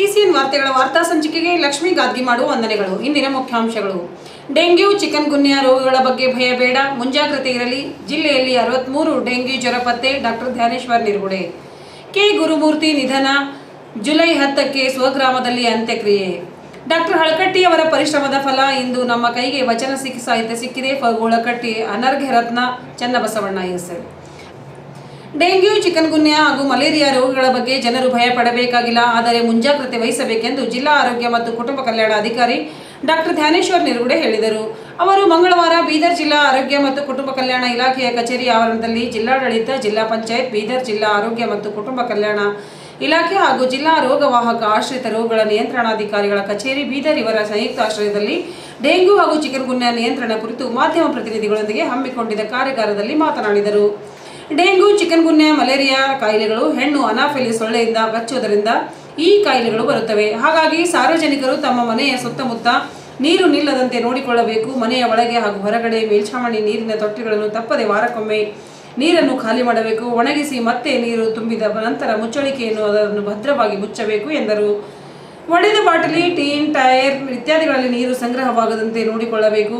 CCN ವಾರ್ತೆಗಳ ವಾರ್ತಾ ಸಂಚಿಕೆಗೆ ಲಕ್ಷ್ಮೀ ಗಾದ್ಗಿ ಮಾಡುವ ವಂದನೆಗಳು. ಇಂದಿನ ಮುಖ್ಯಾಂಶಗಳು. ಡೆಂಗ್ಯೂ, ಚಿಕನ್ ಗುನ್ಯಾ ರೋಗಗಳ ಬಗ್ಗೆ ಭಯ ಬೇಡ. ಮುಂಜಾಗ್ರತೆ ಇರಲಿ. ಜಿಲ್ಲೆಯಲ್ಲಿ ಅರವತ್ಮೂರು ಡೆಂಗ್ಯೂ ಜ್ವರ ಪತ್ತೆ. ಡಾಕ್ಟರ್ ಧ್ಯಾನೇಶ್ವರ್ ನಿರ್ಗುಡೆ. ಕೆ. ಗುರುಮೂರ್ತಿ ನಿಧನ. ಜುಲೈ ಹತ್ತಕ್ಕೆ ಸ್ವಗ್ರಾಮದಲ್ಲಿ ಅಂತ್ಯಕ್ರಿಯೆ. ಡಾಕ್ಟರ್ ಹಳಕಟ್ಟಿ ಅವರ ಪರಿಶ್ರಮದ ಫಲ. ಇಂದು ನಮ್ಮ ಕೈಗೆ ವಚನ ಸಿಕ್ಕಿ ಸಾಹಿತ್ಯ ಸಿಕ್ಕಿದೆ. ಫಗೋಳಕಟ್ಟಿ ಹುಳಕಟ್ಟಿ ಅನರ್ಘ್ಯ ರತ್ನ, Channabasavanna S. Dengue chikungunya ಹಾಗೂ ಮಲೇರಿಯಾ ರೋಗಗಳ ಬಗ್ಗೆ ಜನರು ಭಯ ಆದರೆ ಮುಂಜಾಗ್ರತೆ ವಹಿಸಬೇಕೆಂದು ಜಿಲ್ಲಾ ಆರೋಗ್ಯ ಮತ್ತು ಕುಟುಂಬ ಕಲ್ಯಾಣ ಅಧಿಕಾರಿ ಡಾಕ್ಟರ್ ಧ್ಯಾನೇಶ್ವರ್ ನಿರುಗುಡೆ ಹೇಳಿದರು. ಅವರು ಮಂಗಳವಾರ ಬೀದರ್ ಜಿಲ್ಲಾ ಆರೋಗ್ಯ ಮತ್ತು ಕುಟುಂಬ ಕಲ್ಯಾಣ ಇಲಾಖೆಯ ಕಚೇರಿ ಆವರಣದಲ್ಲಿ ಜಿಲ್ಲಾಡಳಿತ, ಜಿಲ್ಲಾ ಪಂಚಾಯತ್, ಬೀದರ್ ಜಿಲ್ಲಾ ಆರೋಗ್ಯ ಮತ್ತು ಕುಟುಂಬ ಕಲ್ಯಾಣ ಇಲಾಖೆ ಹಾಗೂ ಜಿಲ್ಲಾ ರೋಗವಾಹಕ ಆಶ್ರಿತ ರೋಗಗಳ ನಿಯಂತ್ರಣಾಧಿಕಾರಿಗಳ ಕಚೇರಿ ಬೀದರ್ ಇವರ ಸಂಯುಕ್ತ ಆಶ್ರಯದಲ್ಲಿ ಡೆಂಗ್ಯೂ ಹಾಗೂ ಚಿಕನ್ಗುನ್ಯಾ ನಿಯಂತ್ರಣ ಕುರಿತು ಮಾಧ್ಯಮ ಪ್ರತಿನಿಧಿಗಳೊಂದಿಗೆ ಹಮ್ಮಿಕೊಂಡಿದ್ದ ಕಾರ್ಯಾಗಾರದಲ್ಲಿ ಮಾತನಾಡಿದರು. ಡೆಂಗು, ಚಿಕನ್ ಗುನ್ಯಾ, ಮಲೇರಿಯಾ ಕಾಯಿಲೆಗಳು, ಹೆಣ್ಣು ಅನಾಫೆಲಿ ಸೊಳ್ಳೆಯಿಂದ ಬಚ್ಚುವುದರಿಂದ ಈ ಕಾಯಿಲೆಗಳು ಬರುತ್ತವೆ. ಹಾಗಾಗಿ ಸಾರ್ವಜನಿಕರು ತಮ್ಮ ಮನೆಯ ಸುತ್ತಮುತ್ತ ನೀರು ನಿಲ್ಲದಂತೆ ನೋಡಿಕೊಳ್ಳಬೇಕು. ಮನೆಯ ಒಳಗೆ ಹಾಗೂ ಹೊರಗಡೆ ಮೇಲ್ಛಾವಣಿ ನೀರಿನ ತೊಟ್ಟಿಗಳನ್ನು ತಪ್ಪದೆ ವಾರಕ್ಕೊಮ್ಮೆ ನೀರನ್ನು ಖಾಲಿ ಮಾಡಬೇಕು. ಒಣಗಿಸಿ ಮತ್ತೆ ನೀರು ತುಂಬಿದ ನಂತರ ಮುಚ್ಚಳಿಕೆಯನ್ನು ಅದನ್ನು ಭದ್ರವಾಗಿ ಮುಚ್ಚಬೇಕು ಎಂದರು. ಒಡೆದ ಬಾಟಲಿ, ಟೀನ್, ಟೈರ್ ಇತ್ಯಾದಿಗಳಲ್ಲಿ ನೀರು ಸಂಗ್ರಹವಾಗದಂತೆ ನೋಡಿಕೊಳ್ಳಬೇಕು.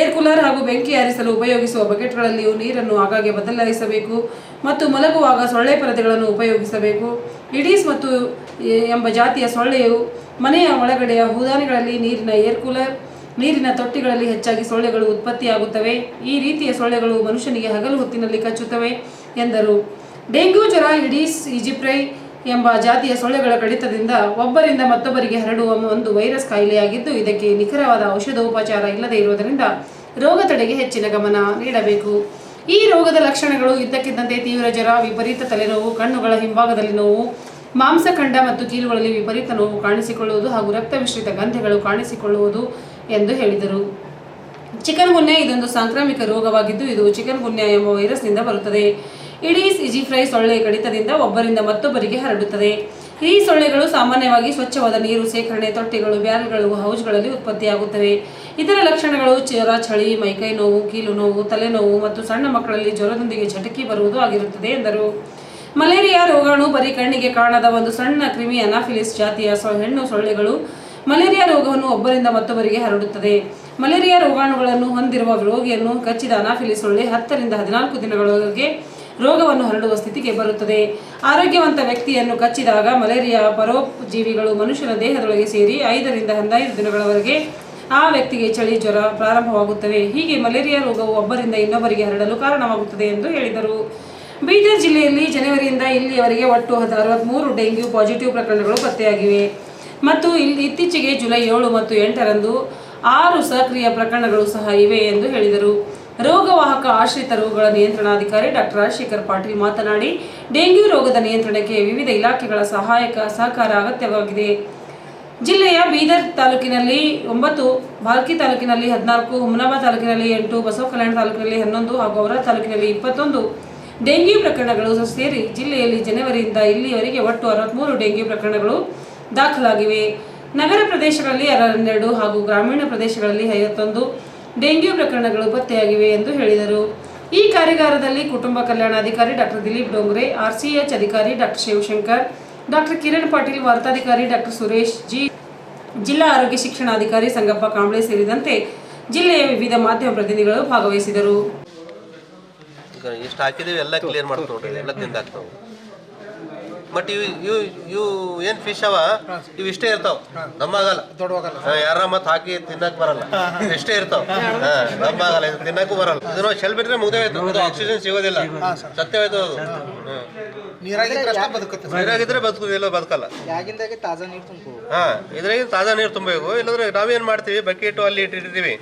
ಏರ್ ಕೂಲರ್ ಹಾಗೂ ಬೆಂಕಿ ಆರಿಸಲು ಉಪಯೋಗಿಸುವ ಬಕೆಟ್ಗಳಲ್ಲಿಯೂ ನೀರನ್ನು ಆಗಾಗ್ಗೆ ಬದಲಾಯಿಸಬೇಕು ಮತ್ತು ಮಲಗುವಾಗ ಸೊಳ್ಳೆ ಪರದೆಗಳನ್ನು ಉಪಯೋಗಿಸಬೇಕು. ಇಡೀಸ್ ಮತ್ತು ಎಂಬ ಜಾತಿಯ ಸೊಳ್ಳೆಯು ಮನೆಯ ಒಳಗಡೆಯ ಹೂದಾನಿಗಳಲ್ಲಿ ನೀರಿನ ಏರ್ ಕೂಲರ್, ನೀರಿನ ತೊಟ್ಟಿಗಳಲ್ಲಿ ಹೆಚ್ಚಾಗಿ ಸೊಳ್ಳೆಗಳು ಉತ್ಪತ್ತಿಯಾಗುತ್ತವೆ. ಈ ರೀತಿಯ ಸೊಳ್ಳೆಗಳು ಮನುಷ್ಯನಿಗೆ ಹಗಲು ಹೊತ್ತಿನಲ್ಲಿ ಕಚ್ಚುತ್ತವೆ ಎಂದರು. ಡೆಂಗ್ಯೂ ಜ್ವರ ಇಡೀಸ್ ಈಜಿಪ್ರೈ ಎಂಬ ಜಾತಿಯ ಸೊಳ್ಳೆಗಳ ಕಡಿತದಿಂದ ಒಬ್ಬರಿಂದ ಮತ್ತೊಬ್ಬರಿಗೆ ಹರಡುವ ಒಂದು ವೈರಸ್ ಕಾಯಿಲೆಯಾಗಿದ್ದು, ಇದಕ್ಕೆ ನಿಖರವಾದ ಔಷಧೋಪಚಾರ ಇಲ್ಲದೆ ಇರುವುದರಿಂದ ರೋಗ ತಡೆಗೆ ಹೆಚ್ಚಿನ ಗಮನ ನೀಡಬೇಕು. ಈ ರೋಗದ ಲಕ್ಷಣಗಳು ಇದ್ದಕ್ಕಿದ್ದಂತೆ ತೀವ್ರ ಜ್ವರ, ವಿಪರೀತ ತಲೆನೋವು, ಕಣ್ಣುಗಳ ಹಿಂಭಾಗದಲ್ಲಿ ನೋವು, ಮಾಂಸಖಂಡ ಮತ್ತು ಕೀಲುಗಳಲ್ಲಿ ವಿಪರೀತ ನೋವು ಕಾಣಿಸಿಕೊಳ್ಳುವುದು ಹಾಗೂ ರಕ್ತ ಮಿಶ್ರಿತ ಗಂಧೆಗಳು ಕಾಣಿಸಿಕೊಳ್ಳುವುದು ಎಂದು ಹೇಳಿದರು. ಚಿಕನ್ ಗುನ್ಯಾ ಇದೊಂದು ಸಾಂಕ್ರಾಮಿಕ ರೋಗವಾಗಿದ್ದು, ಇದು ಚಿಕನ್ ಗುನ್ಯಾ ಎಂಬ ವೈರಸ್ನಿಂದ ಬರುತ್ತದೆ. ಇಡೀಸ್ ಸಿಜಿಫ್ರೈ ಸೊಳ್ಳೆ ಕಡಿತದಿಂದ ಒಬ್ಬರಿಂದ ಮತ್ತೊಬ್ಬರಿಗೆ ಹರಡುತ್ತದೆ. ಈ ಸೊಳ್ಳೆಗಳು ಸಾಮಾನ್ಯವಾಗಿ ಸ್ವಚ್ಛವಾದ ನೀರು ಸೇಕರಣೆ ತೊಟ್ಟಿಗಳು, ಬ್ಯಾರಲ್ಗಳು, ಹೌಸ್ಗಳಲ್ಲಿ ಉತ್ಪತ್ತಿಯಾಗುತ್ತವೆ. ಇದರ ಲಕ್ಷಣಗಳು ಜ್ವರ ಚಳಿ, ಮೈಕೈ ನೋವು, ಕೀಲು ನೋವು ತಲೆನೋವು ಮತ್ತು ಸಣ್ಣ ಮಕ್ಕಳಲ್ಲಿ ಜ್ವರದೊಂದಿಗೆ ಝಟಕಿ ಬರುವುದು ಆಗಿರುತ್ತದೆ ಎಂದರು. ಮಲೇರಿಯಾ ರೋಗಾಣು ಬರಿ ಕಣ್ಣಿಗೆ ಕಾಣದ ಒಂದು ಸಣ್ಣ ಕ್ರಿಮಿ ಅನಾಫಿಲಿಸ್ ಜಾತಿಯ ಹೆಣ್ಣು ಸೊಳ್ಳೆಗಳು ಮಲೇರಿಯಾ ರೋಗವನ್ನು ಒಬ್ಬರಿಂದ ಮತ್ತೊಬ್ಬರಿಗೆ ಹರಡುತ್ತದೆ. ಮಲೇರಿಯಾ ರೋಗಾಣುಗಳನ್ನು ಹೊಂದಿರುವ ರೋಗಿಯನ್ನು ಕಚ್ಚಿದ ಅನಾಫಿಲಿಸ್ ಸೊಳ್ಳೆ ಹತ್ತರಿಂದ ಹದಿನಾಲ್ಕು ದಿನಗಳವರೆಗೆ ರೋಗವನ್ನು ಹರಡುವ ಸ್ಥಿತಿಗೆ ಬರುತ್ತದೆ. ಆರೋಗ್ಯವಂತ ವ್ಯಕ್ತಿಯನ್ನು ಕಚ್ಚಿದಾಗ ಮಲೇರಿಯಾ ಪರೋಪಜೀವಿಗಳು ಮನುಷ್ಯನ ದೇಹದೊಳಗೆ ಸೇರಿ ಐದರಿಂದ ಹದಿನೈದು ದಿನಗಳವರೆಗೆ ಆ ವ್ಯಕ್ತಿಗೆ ಚಳಿ, ಜ್ವರ ಪ್ರಾರಂಭವಾಗುತ್ತವೆ. ಹೀಗೆ ಮಲೇರಿಯಾ ರೋಗವು ಒಬ್ಬರಿಂದ ಇನ್ನೊಬ್ಬರಿಗೆ ಹರಡಲು ಕಾರಣವಾಗುತ್ತದೆ ಎಂದು ಹೇಳಿದರು. ಬೀದರ್ ಜಿಲ್ಲೆಯಲ್ಲಿ ಜನವರಿಯಿಂದ ಇಲ್ಲಿಯವರೆಗೆ ಒಟ್ಟು ಅರವತ್ತ್ಮೂರು ಡೆಂಗ್ಯೂ ಪಾಸಿಟಿವ್ ಪ್ರಕರಣಗಳು ಪತ್ತೆಯಾಗಿವೆ. ಮತ್ತು ಇಲ್ಲಿ ಇತ್ತೀಚೆಗೆ ಜುಲೈ ಏಳು ಮತ್ತು ಎಂಟರಂದು ಆರು ಸಕ್ರಿಯ ಪ್ರಕರಣಗಳು ಸಹ ಇವೆ ಎಂದು ಹೇಳಿದರು. ರೋಗವಾಹಕ ಆಶ್ರಿತ ರೋಗಗಳ ನಿಯಂತ್ರಣಾಧಿಕಾರಿ ಡಾಕ್ಟರ್ ರಾಜಶೇಖರ್ ಪಾಟೀಲ್ ಮಾತನಾಡಿ, ಡೆಂಗ್ಯೂ ರೋಗದ ನಿಯಂತ್ರಣಕ್ಕೆ ವಿವಿಧ ಇಲಾಖೆಗಳ ಸಹಾಯಕ ಸಹಕಾರ ಅಗತ್ಯವಾಗಿದೆ. ಜಿಲ್ಲೆಯ ಬೀದರ್ ತಾಲೂಕಿನಲ್ಲಿ ಒಂಬತ್ತು, ಬಾಲ್ಕಿ ತಾಲೂಕಿನಲ್ಲಿ ಹದಿನಾಲ್ಕು ಹುಮನಾಬಾದ್ ತಾಲೂಕಿನಲ್ಲಿ ಎಂಟು ಬಸವ ಕಲ್ಯಾಣ ತಾಲೂಕಿನಲ್ಲಿ ಹನ್ನೊಂದು ಹಾಗೂ ಅವರ ತಾಲೂಕಿನಲ್ಲಿ ಇಪ್ಪತ್ತೊಂದು ಡೆಂಗ್ಯೂ ಪ್ರಕರಣಗಳು ಸೇರಿ ಜಿಲ್ಲೆಯಲ್ಲಿ ಜನವರಿಯಿಂದ ಇಲ್ಲಿಯವರೆಗೆ ಒಟ್ಟು ಅರವತ್ತ್ಮೂರು ಡೆಂಗ್ಯೂ ಪ್ರಕರಣಗಳು ದಾಖಲಾಗಿವೆ. ನಗರ ಪ್ರದೇಶಗಳಲ್ಲಿ ಹನ್ನೆರಡು ಹಾಗೂ ಗ್ರಾಮೀಣ ಪ್ರದೇಶಗಳಲ್ಲಿ ಐವತ್ತೊಂದು ಡೆಂಗ್ಯೂ ಪ್ರಕರಣಗಳು ಪತ್ತೆಯಾಗಿವೆ ಎಂದು ಹೇಳಿದರು. ಈ ಕಾರ್ಯಾಗಾರದಲ್ಲಿ ಕುಟುಂಬ ಕಲ್ಯಾಣಾಧಿಕಾರಿ ಡಾಕ್ಟರ್ ದಿಲೀಪ್ ಡೋಂಗ್ರೆ ಆರ್ಸಿಎಚ್ ಅಧಿಕಾರಿ ಡಾಕ್ಟರ್ ಶಿವಶಂಕರ್ ಡಾಕ್ಟರ್ ಕಿರಣ್ ಪಾಟೀಲ್, ವಾರ್ತಾಧಿಕಾರಿ ಡಾಕ್ಟರ್ ಸುರೇಶ್, ಜಿ. ಜಿಲ್ಲಾ ಆರೋಗ್ಯ ಶಿಕ್ಷಣಾಧಿಕಾರಿ ಸಂಗಪ್ಪ ಕಾಂಬ್ಳೆ ಸೇರಿದಂತೆ ಜಿಲ್ಲೆಯ ವಿವಿಧ ಮಾಧ್ಯಮ ಪ್ರತಿನಿಧಿಗಳು ಭಾಗವಹಿಸಿದರು ಈಗ ಎಷ್ಟು ಹಾಕಿದೀವಿ ಎಲ್ಲ ಕ್ಲಿಯರ್ ಮಾಡ್ತಾ ನೋಡ್ರಿ ಎಲ್ಲ ತಿಂದಾಕ್ತಾವ ಬಟ್ ಇವು ಇವು ಇವು ಏನ್ ಫಿಶ್ ಅವ? ಇವು ಇಷ್ಟೇ ಇರ್ತಾವ. ನಮ್ಮಾಗಲ್ಲ ಹಾ, ಯಾರ ಮತ್ ಹಾಕಿ ತಿನ್ನಕ್ ಬರಲ್ಲ. ಇಷ್ಟೇ ಇರ್ತಾವ. ಹಾ, ಆಗಲ್ಲ. ಇದು ತಿನ್ನಕ್ಕೂ ಬರಲ್ಲ. ಇದನ್ನ ಶೆಲ್ ಬಿಟ್ರೆ ಮುಗ್ದೇ ಹೋಯ್ತು ಆಕ್ಸಿಜನ್ ಸಿಗೋದಿಲ್ಲ. ಸತ್ಯವಾಯ್ತು ಅದು. ಹ್ಮ್. ನೀರಾಗಿದ್ರೆ ಅಷ್ಟೇ ಬದುಕುತ್ತೆ ನೀರಾಗಿದ್ರೆ ಬದುಕು ಎಲ್ಲೋ ಬದುಕಲ್ಲ. ಯಾಗಿಂದಾಗೆ ತಾಜಾ ನೀರು ತುಂಬ ಹಾ ಇದ್ರಾಗ ತಾಜಾ ನೀರು ತುಂಬಬೇಕು. ಇಲ್ಲಾಂದ್ರೆ ನಾವೇನ್ ಮಾಡ್ತೀವಿ? ಬಕೆಟ್ ಅಲ್ಲಿ ಇಟ್ಟಿರ್ತೀವಿ.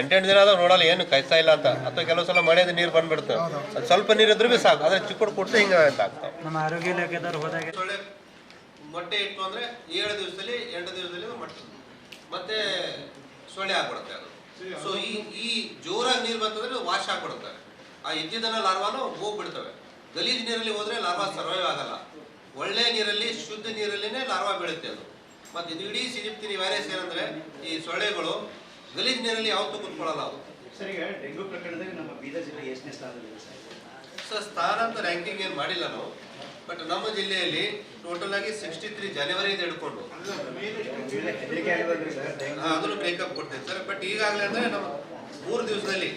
ಎಂಟೆಂಟು ದಿನ ಆದಾಗ ನೋಡಲ್ಲ ಏನು ಕಾಯ್ತಾ ಇಲ್ಲ ಅಂತ. ಅಥವಾ ಕೆಲವು ಸಲ ಮಳೆಯಿಂದ ನೀರು ಬಂದ್ಬಿಡ್ತು ಅದು ಸ್ವಲ್ಪ ನೀರು ಇದ್ರೆ ಬಿ ಸಾಕು. ಅದ್ರ ಚಿಕ್ಕ ಕೊಟ್ಟು ಹಿಂಗ ಆಗ್ತಾವ. ನಮ್ಮ ಆರೋಗ್ಯ ಇಲಾಖೆದವ್ರು ಹೋದಾಗ ಮೊಟ್ಟೆ ಇಟ್ಟು ಅಂದ್ರೆ ಏಳು ದಿವಸದಲ್ಲಿ ಎಂಟು ದಿವಸದಲ್ಲಿ ಮೊಟ್ಟೆ. ಮತ್ತೆ ಸೊಳ್ಳೆ ಆಗ್ಬಿಡುತ್ತೆ ಅದು. ಸೊ ಈ ಈ ಜೋರಾಗಿ ನೀರು ಬಂತಂದ್ರೆ ವಾಶ್ ಆಗ್ಬಿಡುತ್ತೆ. ಆ ಇದ್ದಿದ್ದನ್ನ ಲಾರ್ವಾನು ಹೋಗ್ಬಿಡ್ತವೆ. ಗಲೀಜ್ ನೀರಲ್ಲಿ ಹೋದ್ರೆ ಲಾರ್ವಾ ಸರ್ವೈವ್ ಆಗಲ್ಲ. ಒಳ್ಳೆ ನೀರಲ್ಲಿ ಶುದ್ಧ ನೀರಲ್ಲಿನೇ ಲಾರ್ವಾ ಬೀಳುತ್ತೆ ಅದು. ಮತ್ತೆ ಇದು ಇಡೀ ಸಿಜಿಪ್ತಿನಿ ವೈರಸ್ ಏನಂದ್ರೆ ಈ ಸೊಳ್ಳೆಗಳು ಗಲೀಜು ನೀರಲ್ಲಿ ಯಾವತ್ತೂ ಕುತ್ಕೊಳ್ಳಲ್ಲ ಅವು. ಸರ್ ಈಗ ಡೆಂಗು ಪ್ರಕರಣದಾಗ ನಮ್ಮ ಬೀದರ್ ಜಿಲ್ಲೆ ಎಷ್ಟನೇ ಸ್ಥಾನದಲ್ಲಿದೆ ಸರ್? ಸರ್ ಸ್ಥಾನ ಅಂತ ರ್ಯಾಂಕಿಂಗ್ ಏನು ಮಾಡಿಲ್ಲ ನಾವು. ಬಟ್ ನಮ್ಮ ಜಿಲ್ಲೆಯಲ್ಲಿ ಟೋಟಲ್ ಆಗಿ ಸಿಕ್ಸ್ಟಿ ತ್ರೀ ಜನವರಿಯಿಂದ ಹಿಡ್ಕೊಂಡು. ಅದನ್ನು ಬ್ರೇಕಪ್ ಕೊಡ್ತೇವೆ ಸರ್. ಬಟ್ ಈಗಾಗಲೇ ಅಂದ್ರೆ ನಾವು ಮೂರು ದಿವಸದಲ್ಲಿ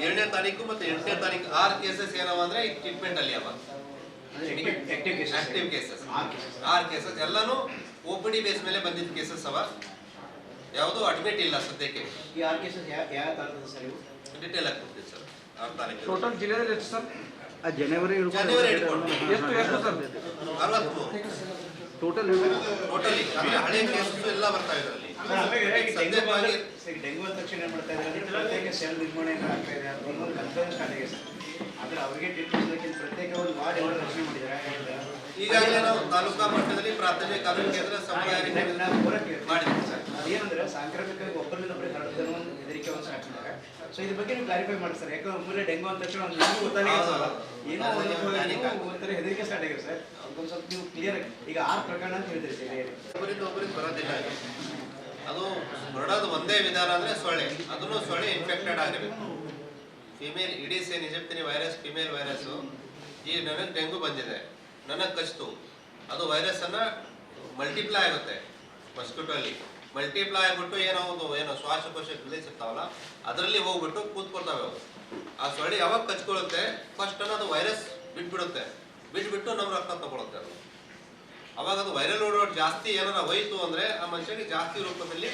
ಎರಡನೇ ತಾರೀಕು ಮತ್ತೆ ಎಂಟನೇ ತಾರೀಕು ಆರ್ ಕೇಸಸ್ ಏನವ ಅಂದ್ರೆ ಟ್ರೀಟ್ಮೆಂಟ್ ಅಲ್ಲಿ ಅವ. ಆಕ್ಟಿವ್ ಕೇಸ್ ಆಕ್ಟಿವ್ ಕೇಸಸ್ ಆರು ಕೇಸಸ್ ಎಲ್ಲಾನು ಒ ಪಿ ಡಿ ಬೇಸ್ ಮೇಲೆ ಬಂದಿದ್ದ ಕೇಸಸ್ ಅವ. ಯಾವುದು ಅಡ್ಮಿಟ್ ಇಲ್ಲ ಸದ್ಯಕ್ಕೆ. ಈ ಆರ್ ಕೇಸಸ್ ಯಾವ ತಾಲೂಕು ಸರ್ ಇವು? ಡಿಟೇಲ್ ಆಗಿ ಕೊಡ್ತೀವಿ ಸರ್. ಆರು ತಾರೀಕು ಟೋಟಲ್ ಜಿಲ್ಲೆಯಲ್ಲಿ ಎಷ್ಟು ಸರ್? ಜನವರಿ ಜನವರಿ ಹಿಡ್ಕೊಂಡು ಎಷ್ಟು ಎಷ್ಟು ಸರ್? ಅರವತ್ಮೂರು ಟೋಟಲ್ ಟೋಟಲಿ ಅಂದ್ರೆ ಹಳೆ ಕೇಸಸ್ ಎಲ್ಲ ಬರ್ತಾ ಇದರಲ್ಲಿ ಸದ್ಯವಾಗಿ ಡೆಂಗು ಅಂದ ತಕ್ಷಣ ಏನ್ ಮಾಡ್ತಾ ಇದ್ದಾರೆ ಪ್ರತ್ಯೇಕ ಸೆಲ್ ನಿರ್ಮಾಣ ಆಗ್ತಾ ಇದೆ ಸ್ಟಾರ್ಟ್ ಆಗಿದೆ ಸರ್ ಆದ್ರೆ ಅವರಿಗೆ ಟ್ರೀಟ್ಮೆಂಟ್ ಪ್ರತ್ಯೇಕ ಒಂದು ವಾರ್ಡ್ ಎಲ್ಲ ರಚನೆ ಮಾಡಿದ್ದಾರೆ ಈಗಾಗಲೇ ನಾವು ತಾಲೂಕಾ ಮಟ್ಟದಲ್ಲಿ ಪ್ರಾಥಮಿಕ ಆರೋಗ್ಯ ಕೇಂದ್ರ ಸಮುದಾಯ ಮಾಡಿದ್ದೀವಿ ಸರ್. ಅದೇನಂದ್ರೆ ಸಾಂಕ್ರಾಮಿಕವಾಗಿ ಒಬ್ಬರಿಂದ ಒಬ್ಬರಿಗೆ ಒಂದು ಹೆದರಿಕೆ ಒಂದು ಮಾಡಿದ್ದಾರೆ ಸೊ ಇದ್ರ ಬಗ್ಗೆ ನೀವು ಕ್ಲಾರಿಫೈ ಮಾಡಿ ಸರ್. ಯಾಕಂದ್ರೆ ಒಮ್ಮೆ ಡೆಂಗು ಅಂದ ತಕ್ಷಣ ಒಂದು ನಿಮ್ಗೂ ಗೊತ್ತಾಗಿದೆ ಏನೋ ಒಂದು ಒಂಥರ ಹೆದರಿಕೆ ಸ್ಟಾರ್ಟ್ ಆಗಿದೆ ಸರ್. ಒಂದ್ ಸ್ವಲ್ಪ ನೀವು ಕ್ಲಿಯರ್ ಈಗ ಆರು ಪ್ರಕರಣ ಅಂತ ಹೇಳಿದ್ರಿ ಒಬ್ಬರಿಂದ ಒಬ್ಬರಿಗೆ ಬರೋದಿಲ್ಲ. ಅದು ಹೊರಡೋದು ಒಂದೇ ವಿಧಾನ ಅಂದರೆ ಸೊಳ್ಳೆ. ಅದನ್ನು ಸೊಳ್ಳೆ ಇನ್ಫೆಕ್ಟೆಡ್ ಆಗಿರಬೇಕು. ಫಿಮೇಲ್ ಇಡೀಸ್ ಸೇನ್ ಈಜಿಪ್ತಿನಿ ವೈರಸ್ ಫಿಮೇಲ್ ವೈರಸ್ಸು ಈಗ ನನಗೆ ಡೆಂಗು ಬಂದಿದೆ. ನನಗೆ ಕಚ್ತು ಅದು ವೈರಸ್ಸನ್ನು ಮಲ್ಟಿಪ್ಲೈ ಆಗುತ್ತೆ ಮಸ್ಕಿಟೋ ಅಲ್ಲಿ ಮಲ್ಟಿಪ್ಲೈ ಆಗಿಬಿಟ್ಟು ಏನೋ ಏನೋ ಶ್ವಾಸಕೋಶ ಇರ್ತಾವಲ್ಲ ಅದರಲ್ಲಿ ಹೋಗ್ಬಿಟ್ಟು ಕೂತ್ಕೊಳ್ತಾವೆ ಅವು ಆ ಸೊಳ್ಳೆ ಯಾವಾಗ ಕಚ್ಕೊಳ್ಳುತ್ತೆ? ಫಸ್ಟ್ ಅದು ವೈರಸ್ ಬಿಟ್ಬಿಡುತ್ತೆ. ಬಿಟ್ಬಿಟ್ಟು ನಮ್ಮ ರಕ್ತ ತಗೊಳುತ್ತೆ ಅದು. ಅವಾಗ ಅದು ವೈರಲ್ ಲೋಡ್ ಜಾಸ್ತಿ ಏನಾರ ಹೋಯ್ತು ಅಂದ್ರೆ ಆ ಮನುಷ್ಯನಿಗೆ ಜಾಸ್ತಿ ರೂಪದಲ್ಲಿ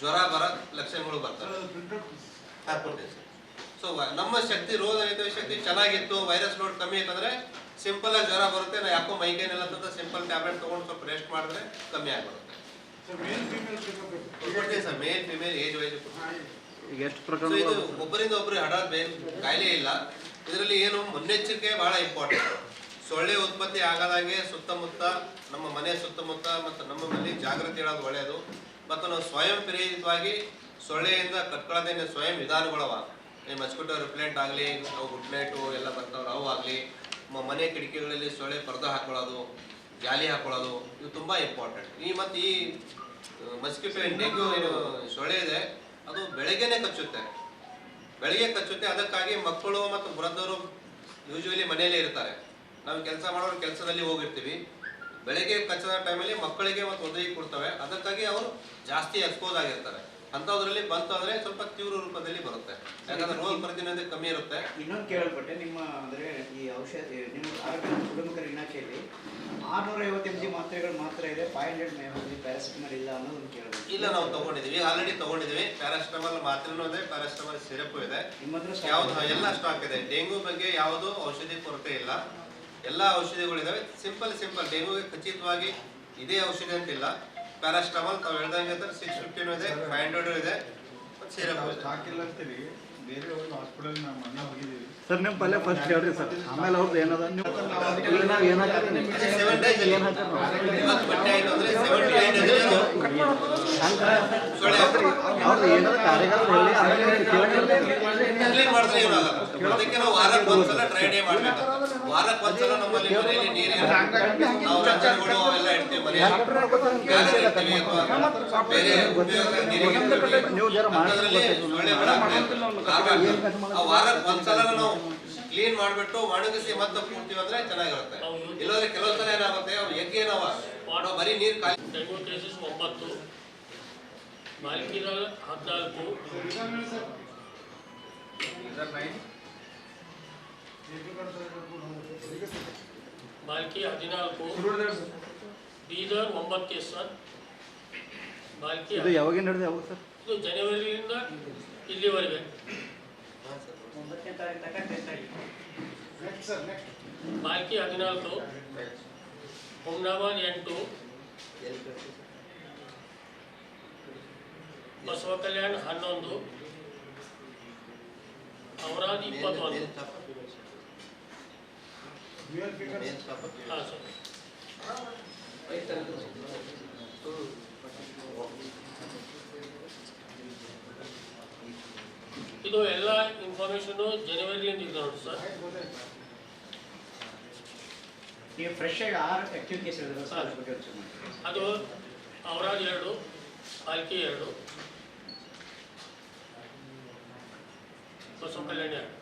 ಜ್ವರ ಬರ ಲಕ್ಷಣಗಳು ಬರ್ತವೆ. ಹಾಕ್ಕೊಡ್ತೀವಿ ಸೊ ನಮ್ಮ ಶಕ್ತಿ ರೋಗ ನಿರೋಧಕ ಶಕ್ತಿ ಚೆನ್ನಾಗಿತ್ತು ವೈರಸ್ ಲೋಡ್ ಕಮ್ಮಿ ಇತ್ತಂದ್ರೆ ಸಿಂಪಲ್ ಆಗಿ ಜ್ವರ ಬರುತ್ತೆ ನಾ ಯಾಕೋ ಮೈಕೈನೆಲ್ಲ ಅಂತ ಸಿಂಪಲ್ ಟ್ಯಾಬ್ಲೆಟ್ ತಗೊಂಡು ಸ್ವಲ್ಪ ರೆಸ್ಟ್ ಮಾಡಿದ್ರೆ ಕಮ್ಮಿ ಆಗ್ಬಿಡುತ್ತೆ. ಕೊಡ್ತೀವಿ sir male female age wise ಇದು. ಒಬ್ಬರಿಂದ ಒಬ್ಬರಿಗೆ ಹಡೋದು ಬೇರೆ ಕಾಯಿಲೆ ಇಲ್ಲ. ಇದರಲ್ಲಿ ಏನು ಮುನ್ನೆಚ್ಚರಿಕೆ ಬಹಳ ಇಂಪಾರ್ಟೆಂಟ್ ಸೊಳ್ಳೆ ಉತ್ಪತ್ತಿ ಆಗದಾಗೆ ಸುತ್ತಮುತ್ತ, ನಮ್ಮ ಮನೆ ಸುತ್ತಮುತ್ತ ಮತ್ತು ನಮ್ಮ ಮನೆ ಜಾಗೃತಿ ಇಡೋದು ಒಳ್ಳೆಯದು. ಮತ್ತು ನಾವು ಸ್ವಯಂ ಪ್ರೇರಿತವಾಗಿ ಸೊಳ್ಳೆಯಿಂದ ಕಟ್ಕೊಳ್ಳೋದೇನೆ ಸ್ವಯಂ ವಿಧಾನಗಳವ. ಈ ಮಸ್ಕಿಟೋ ರಿಪ್ಲೆಂಟ್ ಆಗಲಿ, ಅವು ಗುಡ್ ನೈಟು, ಎಲ್ಲ ಬರ್ತಾವ್ರು ಅವು ಆಗಲಿ. ಮನೆ ಕಿಟಕಿಗಳಲ್ಲಿ ಸೊಳ್ಳೆ ಪರ್ದ ಹಾಕೊಳ್ಳೋದು, ಜಾಲಿ ಹಾಕೊಳ್ಳೋದು ಇದು ತುಂಬ ಇಂಪಾರ್ಟೆಂಟ್ ಈ ಮತ್ತು ಈ ಮಸ್ಕಿಟೋ ಡೆಂಗ್ಯೂ ಏನು ಸೊಳ್ಳೆ ಇದೆ, ಅದು ಬೆಳಗ್ಗೆನೆ ಕಚ್ಚುತ್ತೆ. ಬೆಳಗ್ಗೆ ಕಚ್ಚುತ್ತೆ, ಅದಕ್ಕಾಗಿ ಮಕ್ಕಳು ಮತ್ತು ವೃದ್ಧರು ಯೂಶ್ವಲಿ ಮನೆಯಲ್ಲೇ ಇರ್ತಾರೆ. ನಾವು ಕೆಲಸ ಮಾಡೋರು ಕೆಲಸದಲ್ಲಿ ಹೋಗಿರ್ತೀವಿ. ಬೆಳಗ್ಗೆ ಕಚ್ಚದ ಟೈಮಲ್ಲಿ ಮಕ್ಕಳಿಗೆ ಮತ್ತು ಒದಗಿ ಕೊಡ್ತವೆ. ಅದಕ್ಕಾಗಿ ಅವರು ಜಾಸ್ತಿ ಎಕ್ಸ್ಪೋಸ್ ಆಗಿರ್ತಾರೆ. ಅಂಥದ್ರಲ್ಲಿ ಬಂತು ಅಂದ್ರೆ ಸ್ವಲ್ಪ ತೀವ್ರ ರೂಪದಲ್ಲಿ ಬರುತ್ತೆ. ಯಾಕಂದ್ರೆ ರೋಗ ಪ್ರತಿನಿಧಿ ಕಮ್ಮಿ ಇರುತ್ತೆ. ಇನ್ನೊಂದು ಕೇಳಲ್ಪಟ್ಟೆ ನಿಮ್ಮ ಅಂದ್ರೆ ಈ ಔಷಧಿ ನಿಮ್ಮ ಆರೋಗ್ಯ ಕುಟುಂಬಕರ ಇಲಾಖೆಯಲ್ಲಿ ಆರ್ನೂರ ಐವತ್ತು ಎಂ ಜಿ ಮಾತ್ರೆಗಳು ಮಾತ್ರ ಇದೆ. ಫೈವ್ ಹಂಡ್ರೆಡ್ ಪ್ಯಾರಾಸಿಟಮಲ್ ಇಲ್ಲ ಅನ್ನೋದನ್ನು ಕೇಳಬೇಕು ಇಲ್ಲ ನಾವು ತಗೊಂಡಿದೀವಿ ಆಲ್ರೆಡಿ ತಗೊಂಡಿದೀವಿ ಪ್ಯಾರಾಸಿಟಮಲ್ ಮಾತ್ರೆನೂ ಇದೆ ಪ್ಯಾರಾಸಿಟಮಲ್ ಸಿರಪ್ ಇದೆ. ನಿಮ್ಮ ಹತ್ರ stock ಯಾವ್ದು ಎಲ್ಲ ಸ್ಟಾಕ್ ಇದೆ. ಡೆಂಗು ಬಗ್ಗೆ ಯಾವುದು ಔಷಧಿ ಕೊರತೆ ಇಲ್ಲ. ಎಲ್ಲ ಔಷಧಿಗಳಿದಾವೆ. ಸಿಂಪಲ್ ಸಿಂಪಲ್ ಡೆಂಗೂಗೆ ಖಚಿತವಾಗಿ ಇದೇ ಔಷಧಿ ಅಂತಿಲ್ಲ. ಪ್ಯಾರಾಸ್ಟಮಾಲ್ ತಾವು ಹೇಳ್ದಂಗೆ ಸಿಕ್ಸ್ ಫಿಫ್ಟಿನೂ ಇದೆ ಫೈವ್ ಹಂಡ್ರೆಡ್ ಇದೆ. ಮತ್ತು ಸಿರಪ್ ಇದೆ ಸ್ಟಾಕ್ ಇಲ್ಲ ಅಂತೀವಿ. ಬೇರೆ ಒಂದು ಹಾಸ್ಪಿಟಲ್ ನಾವು ಮೊನ್ನೆ ಹೋಗಿದ್ದೀವಿ. ಸರ್ ನಿಮ್ಮ ಪಲ್ಲೆ ಫಸ್ಟ್ ಹೇಳ್ರಿ ಸರ್. ಆಮೇಲೆ ಅವ್ರದ್ದು ಏನದ ನೀವು ಈಗ ನಾವು ಏನು ಹಾಕಿರಿ ಸೆವೆನ್ ಡೇಸ್ ಏನು ಹಾಕಿರಿ ಇವತ್ತು ಬಟ್ಟೆ ಆಯ್ತು ಅಂದ್ರೆ ಸೆವೆನ್ ಏಟ್ ಸೊಳ್ಳೆ ಅವ್ರದ್ದು ಏನದ ಕಾರ್ಯಗಾರ ಹೇಳಿ ಆಮೇಲೆ ಕೇಳಂಗಿಲ್ಲ ಕ್ಲೀನ್ ಮಾಡಿದ್ರೆ ಏನು ಅದಕ್ಕೆ ನಾವು ವಾರಕ್ಕೆ ಒಂದ್ಸಲ ಡ್ರೈ ಡೇ ಮಾಡ್ಬೇಕು. ನಮ್ಮಲ್ಲಿ ಮನೆಯಲ್ಲಿ ನಾವು ಅವೆಲ್ಲ ಇಡ್ತೀವಿ. ಮನೆಯಲ್ಲಿ ಅಥವಾ ಬೇರೆ ಉಪಯೋಗ ನೀರಿಗೆ ಮಾಡಿ ಸೊಳ್ಳೆ ಆ ವಾರಕ್ಕೆ ಒಂದ್ಸಲ ನಾವು ಕ್ಲೀನ್ ಮಾಡ್ಬಿಟ್ಟು ಒಣಗಿಸಿ ಮತ್ತೆ ಕೂಡ್ತೀವಿ ಅಂದ್ರೆ ಚೆನ್ನಾಗಿರುತ್ತೆ. ಇಲ್ಲಾಂದ್ರೆ ಕೆಲವು ಸಲ ಏನಾಗುತ್ತೆ ಅವ್ರು ಎಗ್ಗೆ ಏನವ? ನಾವು ಬರೀ ನೀರು ಖಾಲಿ ಡೆಂಗು ಕೇಸಸ್ ಒಂಬತ್ತು. ಹದಿನಾಲ್ಕು. ಮಾಲ್ಕಿ ಹದಿನಾಲ್ಕು. ಬೀದರ್ ಒಂಬತ್ತು ಸರ್. ಬಾಲ್ಕಿ ಇದು ಯಾವಾಗ ನಡೆದ ಯಾವಾಗ ಸರ್? ಇದು ಜನವರಿಯಿಂದ ಇಲ್ಲಿವರೆಗೆ. ಬಾಲ್ಕಿ ಹದಿನಾಲ್ಕು. ಹುಮ್ನಾಬಾದ್ ಎಂಟು. ಬಸವ ಕಲ್ಯಾಣ್ ಹನ್ನೊಂದು. ಅವರಾದ ಇಪ್ಪತ್ತೊಂದು. ಇದು ಎಲ್ಲ ಇನ್ಫಾರ್ಮೇಷನು ಜನವರಿಯಿಂದ ಇದೆ ನೋಡಿ ಸರ್. ನೀವು ಫ್ರೆಶ್ ಆಗಿ ಆರು ಆಕ್ಟಿವ್ ಕೇಸ್ ಹೇಳಿದ್ರೆ ಸರ್ ಅದ್ರ ಬಗ್ಗೆ ಯೋಚನೆ ಮಾಡಿ ಅದು ಅವರಾಜ್ ಎರಡು ಪಾಲ್ಕಿ ಎರಡು ಬಸವ ಕಲ್ಯಾಣ ಎರಡು.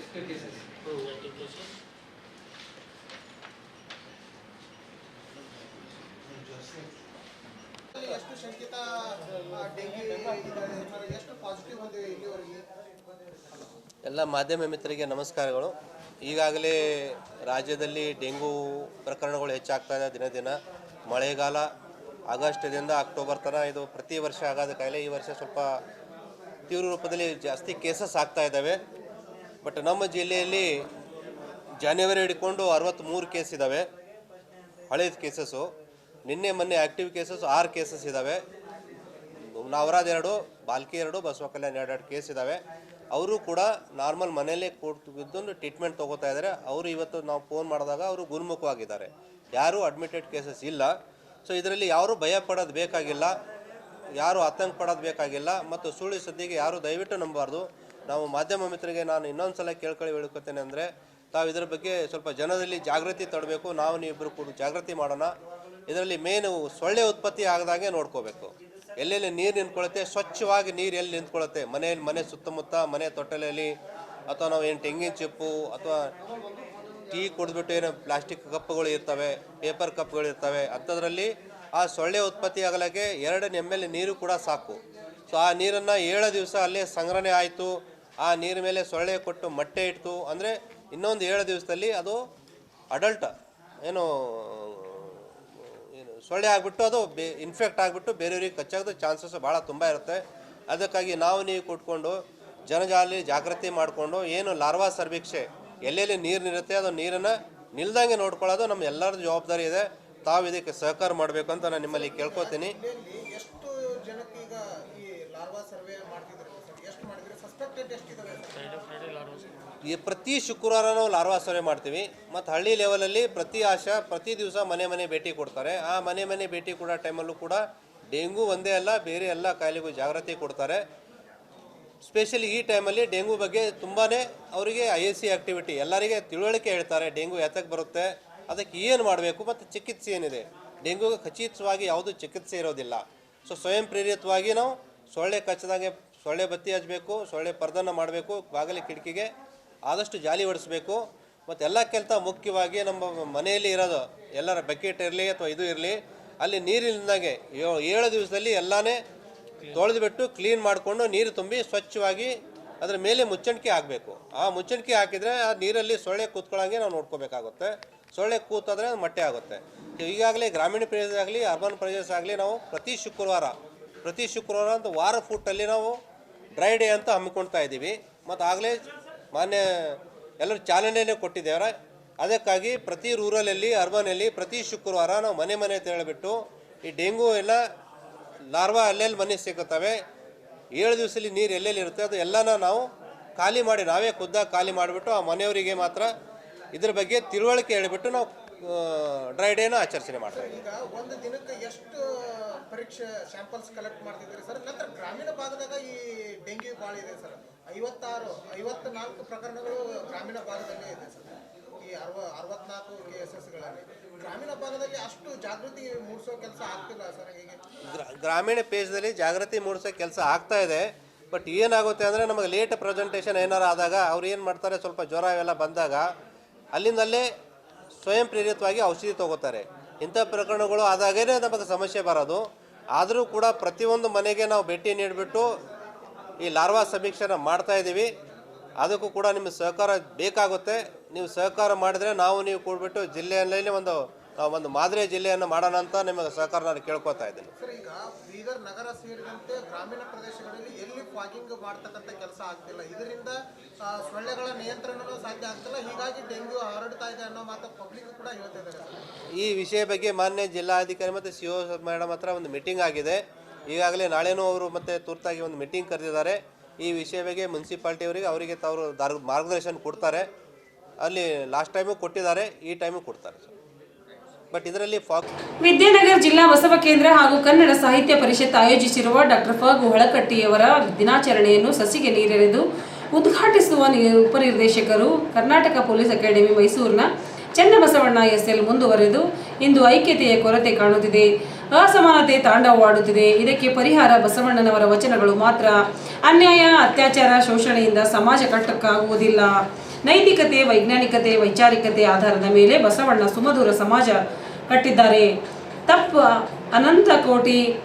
ಎಷ್ಟು ಕೇಸಸ್ ಎಷ್ಟು ಶಂಕಿತ ಡೆಂಗ್ಯೂ ಎಷ್ಟು ಪಾಸಿಟಿವ್ ಇಲ್ಲಿವರೆಗೆ? ಎಲ್ಲ ಮಾಧ್ಯಮ ಮಿತ್ರರಿಗೆ ನಮಸ್ಕಾರಗಳು. ಈಗಾಗಲೇ ರಾಜ್ಯದಲ್ಲಿ ಡೆಂಗು ಪ್ರಕರಣಗಳು ಹೆಚ್ಚಾಗ್ತಾ ಇದೆ ದಿನ ದಿನ. ಮಳೆಗಾಲ ಆಗಸ್ಟ್ದಿಂದ ಅಕ್ಟೋಬರ್ ತನಕ ಇದು ಪ್ರತಿ ವರ್ಷ ಆಗಾದ ಕಾಯಿಲೆ ಈ ವರ್ಷ ಸ್ವಲ್ಪ ತೀವ್ರ ರೂಪದಲ್ಲಿ ಜಾಸ್ತಿ ಕೇಸಸ್ ಆಗ್ತಾ ಇದ್ದಾವೆ. ಬಟ್ ನಮ್ಮ ಜಿಲ್ಲೆಯಲ್ಲಿ ಜಾನ್ವರಿ ಹಿಡ್ಕೊಂಡು ಅರವತ್ತ್ಮೂರು ಕೇಸ್ ಇದ್ದಾವೆ ಹಳೇದು ಕೇಸಸ್ಸು ನಿನ್ನೆ, ಮೊನ್ನೆ ಆ್ಯಕ್ಟಿವ್ ಕೇಸಸ್ ಆರು ಕೇಸಸ್ ಇದ್ದಾವೆ ನವರಾದ ಎರಡು, ಬಾಲ್ಕಿ ಎರಡು ಬಸವ ಕಲ್ಯಾಣ ಎರಡೆರಡು ಕೇಸ್ ಇದ್ದಾವೆ ಅವರು ಕೂಡ ನಾರ್ಮಲ್ ಮನೆಯಲ್ಲೇ ಕೂತ್ಕೊಂಡು ಟ್ರೀಟ್ಮೆಂಟ್ ತೊಗೋತಾ ಇದ್ದಾರೆ ಅವರು ಇವತ್ತು ನಾವು ಫೋನ್ ಮಾಡಿದಾಗ ಅವರು ಗುಣಮುಖವಾಗಿದ್ದಾರೆ ಯಾರೂ ಅಡ್ಮಿಟೆಡ್ ಕೇಸಸ್ ಇಲ್ಲ. ಸೊ ಇದರಲ್ಲಿ ಯಾರೂ ಭಯ ಪಡೋದು ಬೇಕಾಗಿಲ್ಲ. ಯಾರೂ ಆತಂಕ ಪಡೋದು ಬೇಕಾಗಿಲ್ಲ. ಮತ್ತು ಸುಳ್ಳು ಸುದ್ದಿಗೆ ಯಾರೂ ದಯವಿಟ್ಟು ನಂಬಬಾರ್ದು. ನಾವು ಮಾಧ್ಯಮ ಮಿತ್ರರಿಗೆ ನಾನು ಇನ್ನೊಂದು ಸಲ ಕೇಳ್ಕೊಳ್ಳಿ ಹೇಳ್ಕೊತೇನೆ ಅಂದರೆ, ತಾವು ಇದರ ಬಗ್ಗೆ ಸ್ವಲ್ಪ ಜನರಲ್ಲಿ ಜಾಗೃತಿ ತಡಬೇಕು, ನಾವು ನೀವಿಬ್ಬರು ಕೂಡ ಜಾಗೃತಿ ಮಾಡೋಣ. ಇದರಲ್ಲಿ ಮೇನು ಸೊಳ್ಳೆ ಉತ್ಪತ್ತಿ ಆಗದಾಗೆ ನೋಡ್ಕೋಬೇಕು. ಎಲ್ಲೆಲ್ಲಿ ನೀರು ನಿಂತ್ಕೊಳ್ಳುತ್ತೆ ಸ್ವಚ್ಛವಾಗಿ ನೀರು ಎಲ್ಲಿ ನಿಂತ್ಕೊಳ್ಳುತ್ತೆ ಮನೆಯಲ್ಲಿ ಮನೆ ಸುತ್ತಮುತ್ತ, ಮನೆ ತೊಟ್ಟಲೆಯಲ್ಲಿ ಅಥವಾ ನಾವು ಏನು ತೆಂಗಿನ ಚಿಪ್ಪು, ಅಥವಾ ಟೀ ಕುಡಿದ್ಬಿಟ್ಟು ಏನೋ ಪ್ಲಾಸ್ಟಿಕ್ ಕಪ್ಗಳು ಇರ್ತವೆ, ಪೇಪರ್ ಕಪ್ಗಳು ಇರ್ತವೆ, ಅಂಥದ್ರಲ್ಲಿ ಆ ಸೊಳ್ಳೆ ಉತ್ಪತ್ತಿ ಆಗಲಾಗೆ ಎರಡನೇ ಎಂ ಎಲ್ ನೀರು ಕೂಡ ಸಾಕು. ಸೊ ಆ ನೀರನ್ನು ಏಳು ದಿವಸ ಅಲ್ಲೇ ಸಂಗ್ರಹಣೆ ಆಯಿತು. ಆ ನೀರ ಮೇಲೆ ಸೊಳ್ಳೆ ಕೊಟ್ಟು ಮೊಟ್ಟೆ ಇಟ್ಟು, ಅಂದರೆ ಇನ್ನೊಂದು ಏಳು ದಿವಸದಲ್ಲಿ ಅದು ಅಡಲ್ಟ್ ಏನು ಏನು ಸೊಳ್ಳೆ ಆಗಿಬಿಟ್ಟು ಅದು ಬೇ ಇನ್ಫೆಕ್ಟ್ ಆಗಿಬಿಟ್ಟು ಬೇರೆಯವ್ರಿಗೆ ಕಚ್ಚಾಗೋದು ಚಾನ್ಸಸ್ ಭಾಳ ತುಂಬ ಇರುತ್ತೆ. ಅದಕ್ಕಾಗಿ ನಾವು ನೀವು ಕೊಟ್ಕೊಂಡು ಜನಜಾಲಿ ಜಾಗೃತಿ ಮಾಡಿಕೊಂಡು ಏನು ಲಾರ್ವಾ ಸರ್ವೀಕ್ಷೆ, ಎಲ್ಲೆಲ್ಲಿ ನೀರು ನಿರುತ್ತೆ ಅದು ನೀರನ್ನು ನಿಲ್ದಂಗೆ ನೋಡ್ಕೊಳ್ಳೋದು ನಮ್ಮ ಎಲ್ಲರ ಜವಾಬ್ದಾರಿ ಇದೆ. ತಾವು ಇದಕ್ಕೆ ಸಹಕಾರ ಮಾಡಬೇಕು ಅಂತ ನಾನು ನಿಮ್ಮಲ್ಲಿ ಕೇಳ್ಕೊತೀನಿ ಇಲ್ಲಿ ಎಷ್ಟು ಜನಕ್ಕೆ ಈಗ ಈ ಲಾರ್ವಾ ಸರ್ವೆ ಮಾಡ್ತಿದ್ದಾರೆ ಸರ್ ಎಷ್ಟು ಮಾಡಿದ್ರೆ ಸಸ್ಪೆಕ್ಟೆಡ್ ಎಷ್ಟಿದ್ದಾರೆ ಸರ್ ಈ ಪ್ರತಿ ಶುಕ್ರವಾರ ನಾವು ಲಾರ್ವಾ ಸರ್ವೆ ಮಾಡ್ತೀವಿ. ಮತ್ತು ಹಳ್ಳಿ ಲೆವೆಲಲ್ಲಿ ಪ್ರತಿ ಆಶಾ ಪ್ರತಿ ದಿವಸ ಮನೆ ಮನೆ ಭೇಟಿ ಕೊಡ್ತಾರೆ. ಆ ಮನೆ ಮನೆ ಭೇಟಿ ಕೊಡೋ ಟೈಮಲ್ಲೂ ಕೂಡ ಡೆಂಗು ಒಂದೇ ಅಲ್ಲ, ಬೇರೆ ಎಲ್ಲ ಕಾಯಿಲೆಗೂ ಜಾಗೃತಿ ಕೊಡ್ತಾರೆ. ಸ್ಪೆಷಲಿ ಈ ಟೈಮಲ್ಲಿ ಡೆಂಗು ಬಗ್ಗೆ ತುಂಬಾ ಅವರಿಗೆ ಐ ಎಸ್ ಸಿ ಆ್ಯಕ್ಟಿವಿಟಿ ಎಲ್ಲರಿಗೆ ತಿಳುವಳಿಕೆ ಹೇಳ್ತಾರೆ, ಡೆಂಗು ಎತ್ತಕ್ಕೆ ಬರುತ್ತೆ, ಅದಕ್ಕೆ ಏನು ಮಾಡಬೇಕು, ಮತ್ತು ಚಿಕಿತ್ಸೆ ಏನಿದೆ. ಡೆಂಗುಗೆ ಖಚಿತವಾಗಿ ಯಾವುದೂ ಚಿಕಿತ್ಸೆ ಇರೋದಿಲ್ಲ. ಸೊ ಸ್ವಯಂ ಪ್ರೇರಿತವಾಗಿ ನಾವು ಸೊಳ್ಳೆ ಕಚ್ಚದಂಗೆ ಸೊಳ್ಳೆ ಬತ್ತಿ ಹಚ್ಚಬೇಕು ಸೊಳ್ಳೆ ಪರ್ದನ ಮಾಡಬೇಕು, ಬಾಗಿಲು ಕಿಟಕಿಗೆ ಆದಷ್ಟು ಜಾಲಿ ಹೊಡಿಸ್ಬೇಕು. ಮತ್ತು ಎಲ್ಲಕ್ಕಿಂತ ಮುಖ್ಯವಾಗಿ ನಮ್ಮ ಮನೆಯಲ್ಲಿ ಇರೋದು ಎಲ್ಲರ ಬಕೆಟ್ ಇರಲಿ ಅಥವಾ ಇದು ಇರಲಿ, ಅಲ್ಲಿ ನೀರಿನಿಂದಾಗೆ ಏಳು ದಿವಸದಲ್ಲಿ ಎಲ್ಲನೇ ತೊಳೆದುಬಿಟ್ಟು ಕ್ಲೀನ್ ಮಾಡಿಕೊಂಡು ನೀರು ತುಂಬಿ ಸ್ವಚ್ಛವಾಗಿ ಅದರ ಮೇಲೆ ಮುಚ್ಚಣಿಕೆ ಹಾಕಬೇಕು. ಆ ಮುಚ್ಚಣಿಕೆ ಹಾಕಿದರೆ ಆ ನೀರಲ್ಲಿ ಸೊಳ್ಳೆ ಕೂತ್ಕೊಳ್ಳೋಂಗೆ ನಾವು ನೋಡ್ಕೋಬೇಕಾಗುತ್ತೆ. ಸೊಳ್ಳೆ ಕೂತಾದರೆ ಮಟ್ಟೆ ಆಗುತ್ತೆ. ಈಗಾಗಲೇ ಗ್ರಾಮೀಣ ಪ್ರದೇಶ ಆಗಲಿ, ಅರ್ಬನ್ ಪ್ರದೇಶ ಆಗಲಿ ನಾವು ಪ್ರತಿ ಶುಕ್ರವಾರ ಪ್ರತಿ ಶುಕ್ರವಾರ ಅಂತ ವಾರ ಫುಟ್ಟಲ್ಲಿ ನಾವು ಡ್ರೈ ಡೇ ಅಂತ ಹಮ್ಮಿಕೊಳ್ತಾ ಇದ್ದೀವಿ. ಮತ್ತು ಆಗಲೇ ಮಾನ್ಯ ಎಲ್ಲರೂ ಚಾಲನೆಯೇ ಕೊಟ್ಟಿದ್ದೇವೆ. ಅದಕ್ಕಾಗಿ ಪ್ರತಿ ರೂರಲಲ್ಲಿ ಅರ್ಬನಲ್ಲಿ ಪ್ರತಿ ಶುಕ್ರವಾರ ನಾವು ಮನೆ ಮನೆ ತೆರಳಿಬಿಟ್ಟು ಈ ಡೆಂಗು ಎಲ್ಲ ಲಾರ್ವಾ ಅಲ್ಲೆಲ್ಲಿ ಮನೆ ಸಿಗುತ್ತವೆ, ಏಳು ದಿವಸದಲ್ಲಿ ನೀರು ಎಲ್ಲೆಲ್ಲಿ ಇರುತ್ತೆ ಅದು ಎಲ್ಲನ ನಾವು ಖಾಲಿ ಮಾಡಿ, ನಾವೇ ಖುದ್ದಾಗಿ ಖಾಲಿ ಮಾಡಿಬಿಟ್ಟು ಆ ಮನೆಯವರಿಗೆ ಮಾತ್ರ ಇದ್ರ ಬಗ್ಗೆ ತಿಳುವಳಿಕೆ ಹೇಳಿಬಿಟ್ಟು ನಾವು ಡ್ರೈ ಡೇನ ಆಚರಣೆ ಮಾಡ್ತಾರೆ. ಈಗ ಒಂದು ದಿನಕ್ಕೆ ಎಷ್ಟು ಪರೀಕ್ಷೆ ಸ್ಯಾಂಪಲ್ಸ್ ಕಲೆಕ್ಟ್ ಮಾಡ್ತಿದ್ದೀರಿ ಸರ್? ನಂತರ ಗ್ರಾಮೀಣ ಭಾಗದಾಗ ಈ ಡೆಂಗ್ಯೂ ಭಾಳ ಇದೆ ಸರ್. ಐವತ್ತಾರು ಐವತ್ನಾಲ್ಕು ಪ್ರಕರಣಗಳು ಗ್ರಾಮೀಣ ಭಾಗದಲ್ಲಿ ಇದೆ ಸರ್. ಈ ಅರವ ಅರವತ್ನಾಲ್ಕು ಗಳಲ್ಲಿ. ಗ್ರಾಮೀಣ ಭಾಗದಲ್ಲಿ ಅಷ್ಟು ಜಾಗೃತಿ ಮೂಡಿಸೋ ಕೆಲಸ ಆಗ್ತಿಲ್ಲ ಸರ್ ಹೀಗೆ. ಗ್ರಾ- ಗ್ರಾಮೀಣ ಪೇಜದಲ್ಲಿ ಜಾಗೃತಿ ಮೂಡಿಸೋ ಕೆಲಸ ಆಗ್ತಾ ಇದೆ. ಬಟ್ ಏನಾಗುತ್ತೆ ಅಂದರೆ ನಮಗೆ ಲೇಟ್ ಪ್ರೆಸೆಂಟೇಷನ್ ಏನಾರು ಆದಾಗ ಅವ್ರು ಏನು ಮಾಡ್ತಾರೆ? ಸ್ವಲ್ಪ ಜ್ವರ ಇವೆಲ್ಲ ಬಂದಾಗ ಅಲ್ಲಿಂದಲ್ಲೇ ಸ್ವಯಂ ಪ್ರೇರಿತವಾಗಿ ಔಷಧಿ ತಗೋತಾರೆ. ಇಂಥ ಪ್ರಕರಣಗಳು ಆದಾಗೇ ನಮಗೆ ಸಮಸ್ಯೆ ಬರೋದು. ಆದರೂ ಕೂಡ ಪ್ರತಿಯೊಂದು ಮನೆಗೆ ನಾವು ಭೇಟಿ ನೀಡಿಬಿಟ್ಟು ಈ ಲಾರ್ವಾ ಸಮೀಕ್ಷೆನ ಮಾಡ್ತಾ ಇದ್ದೀವಿ. ಅದಕ್ಕೂ ಕೂಡ ನಿಮ್ಮ ಸಹಕಾರ ಬೇಕಾಗುತ್ತೆ. ನೀವು ಸಹಕಾರ ಮಾಡಿದ್ರೆ ನಾವು ನೀವು ಕೂಡ್ಬಿಟ್ಟು ಜಿಲ್ಲೆಯಲ್ಲೇ ಒಂದು ನಾವು ಒಂದು ಮಾದರಿ ಜಿಲ್ಲೆಯನ್ನು ಮಾಡೋಣ ಅಂತ ನಿಮಗೆ ಸಹಕಾರ ನಾನು ಕೇಳ್ಕೊತಾ ಇದ್ದೀನಿ. ಸರ್ ಈಗ ಬೀದರ್ ನಗರ ಸೇರಿದಂತೆ ಗ್ರಾಮೀಣ ಪ್ರದೇಶಗಳಲ್ಲಿ ಎಲ್ಲಿ ಫಾಗಿಂಗ್ ಮಾಡ್ತಕ್ಕಂಥ ಕೆಲಸ ಆಗ್ತಿಲ್ಲ. ಇದರಿಂದ ಸೊಳ್ಳೆಗಳ ನಿಯಂತ್ರಣನೂ ಸಾಧ್ಯ ಆಗ್ತಿಲ್ಲ. ಹೀಗಾಗಿ ಡೆಂಗ್ಯೂ ಹರಡ್ತಾ ಇದೆ ಅನ್ನೋ ಮಾತು ಪಬ್ಲಿಕ್ ಕೂಡ ಹೇಳ್ತಾ ಇದ್ದಾರೆ ಈ ವಿಷಯ ಬಗ್ಗೆ ಮಾನ್ಯ ಜಿಲ್ಲಾಧಿಕಾರಿ ಮತ್ತು ಸಿ ಒ ಮೇಡಮ್ ಹತ್ರ ಒಂದು ಮೀಟಿಂಗ್ ಆಗಿದೆ. ಈಗಾಗಲೇ ನಾಳೆನೂ ಅವರು ಮತ್ತೆ ತುರ್ತಾಗಿ ಒಂದು ಮೀಟಿಂಗ್ ಕರೆದಿದ್ದಾರೆ. ಈ ವಿಷಯ ಬಗ್ಗೆ ಮುನ್ಸಿಪಾಲ್ಟಿ ಅವರಿಗೆ ಅವರಿಗೆ ತಾವರು ದಾರ್- ಮಾರ್ಗದರ್ಶನ ಕೊಡ್ತಾರೆ. ಅಲ್ಲಿ ಲಾಸ್ಟ್ ಟೈಮು ಕೊಟ್ಟಿದ್ದಾರೆ ಈ ಟೈಮು ಕೊಡ್ತಾರೆ ಬಟ್ ಇದರಲ್ಲಿ ಫಾಗ್ ವಿದ್ಯಾನಗರ ಜಿಲ್ಲಾ ಬಸವ ಕೇಂದ್ರ ಹಾಗೂ ಕನ್ನಡ ಸಾಹಿತ್ಯ ಪರಿಷತ್ ಆಯೋಜಿಸಿರುವ ಡಾಕ್ಟರ್ ಫ. ಗುಹಳಕಟ್ಟಿಯವರ ದಿನಾಚರಣೆಯನ್ನು ಸಸಿಗೆ ನೀರೆರೆದು ಉದ್ಘಾಟಿಸುವ ಉಪನಿರ್ದೇಶಕರು ಕರ್ನಾಟಕ ಪೊಲೀಸ್ ಅಕಾಡೆಮಿ ಮೈಸೂರಿನ ಚನ್ನಬಸವಣ್ಣ ಎಸ್ಎಲ್ ಮುಂದುವರೆದು ಇಂದು ಐಕ್ಯತೆಯ ಕೊರತೆ ಕಾಣುತ್ತಿದೆ. ಅಸಮಾನತೆ ತಾಂಡವವಾಡುತ್ತಿದೆ ಇದಕ್ಕೆ ಪರಿಹಾರ ಬಸವಣ್ಣನವರ ವಚನಗಳು ಮಾತ್ರ. ಅನ್ಯಾಯ, ಅತ್ಯಾಚಾರ, ಶೋಷಣೆಯಿಂದ ಸಮಾಜ ಕಟ್ಟಕ್ಕಾಗುವುದಿಲ್ಲ ನೈತಿಕತೆ, ವೈಜ್ಞಾನಿಕತೆ, ವೈಚಾರಿಕತೆ ಆಧಾರದ ಮೇಲೆ ಬಸವಣ್ಣ ಸುಮಧುರ ಸಮಾಜ ಕಟ್ಟಿದ್ದಾರೆ. ತಪ್ಪು ಅನಂತ ಕೋಟಿ,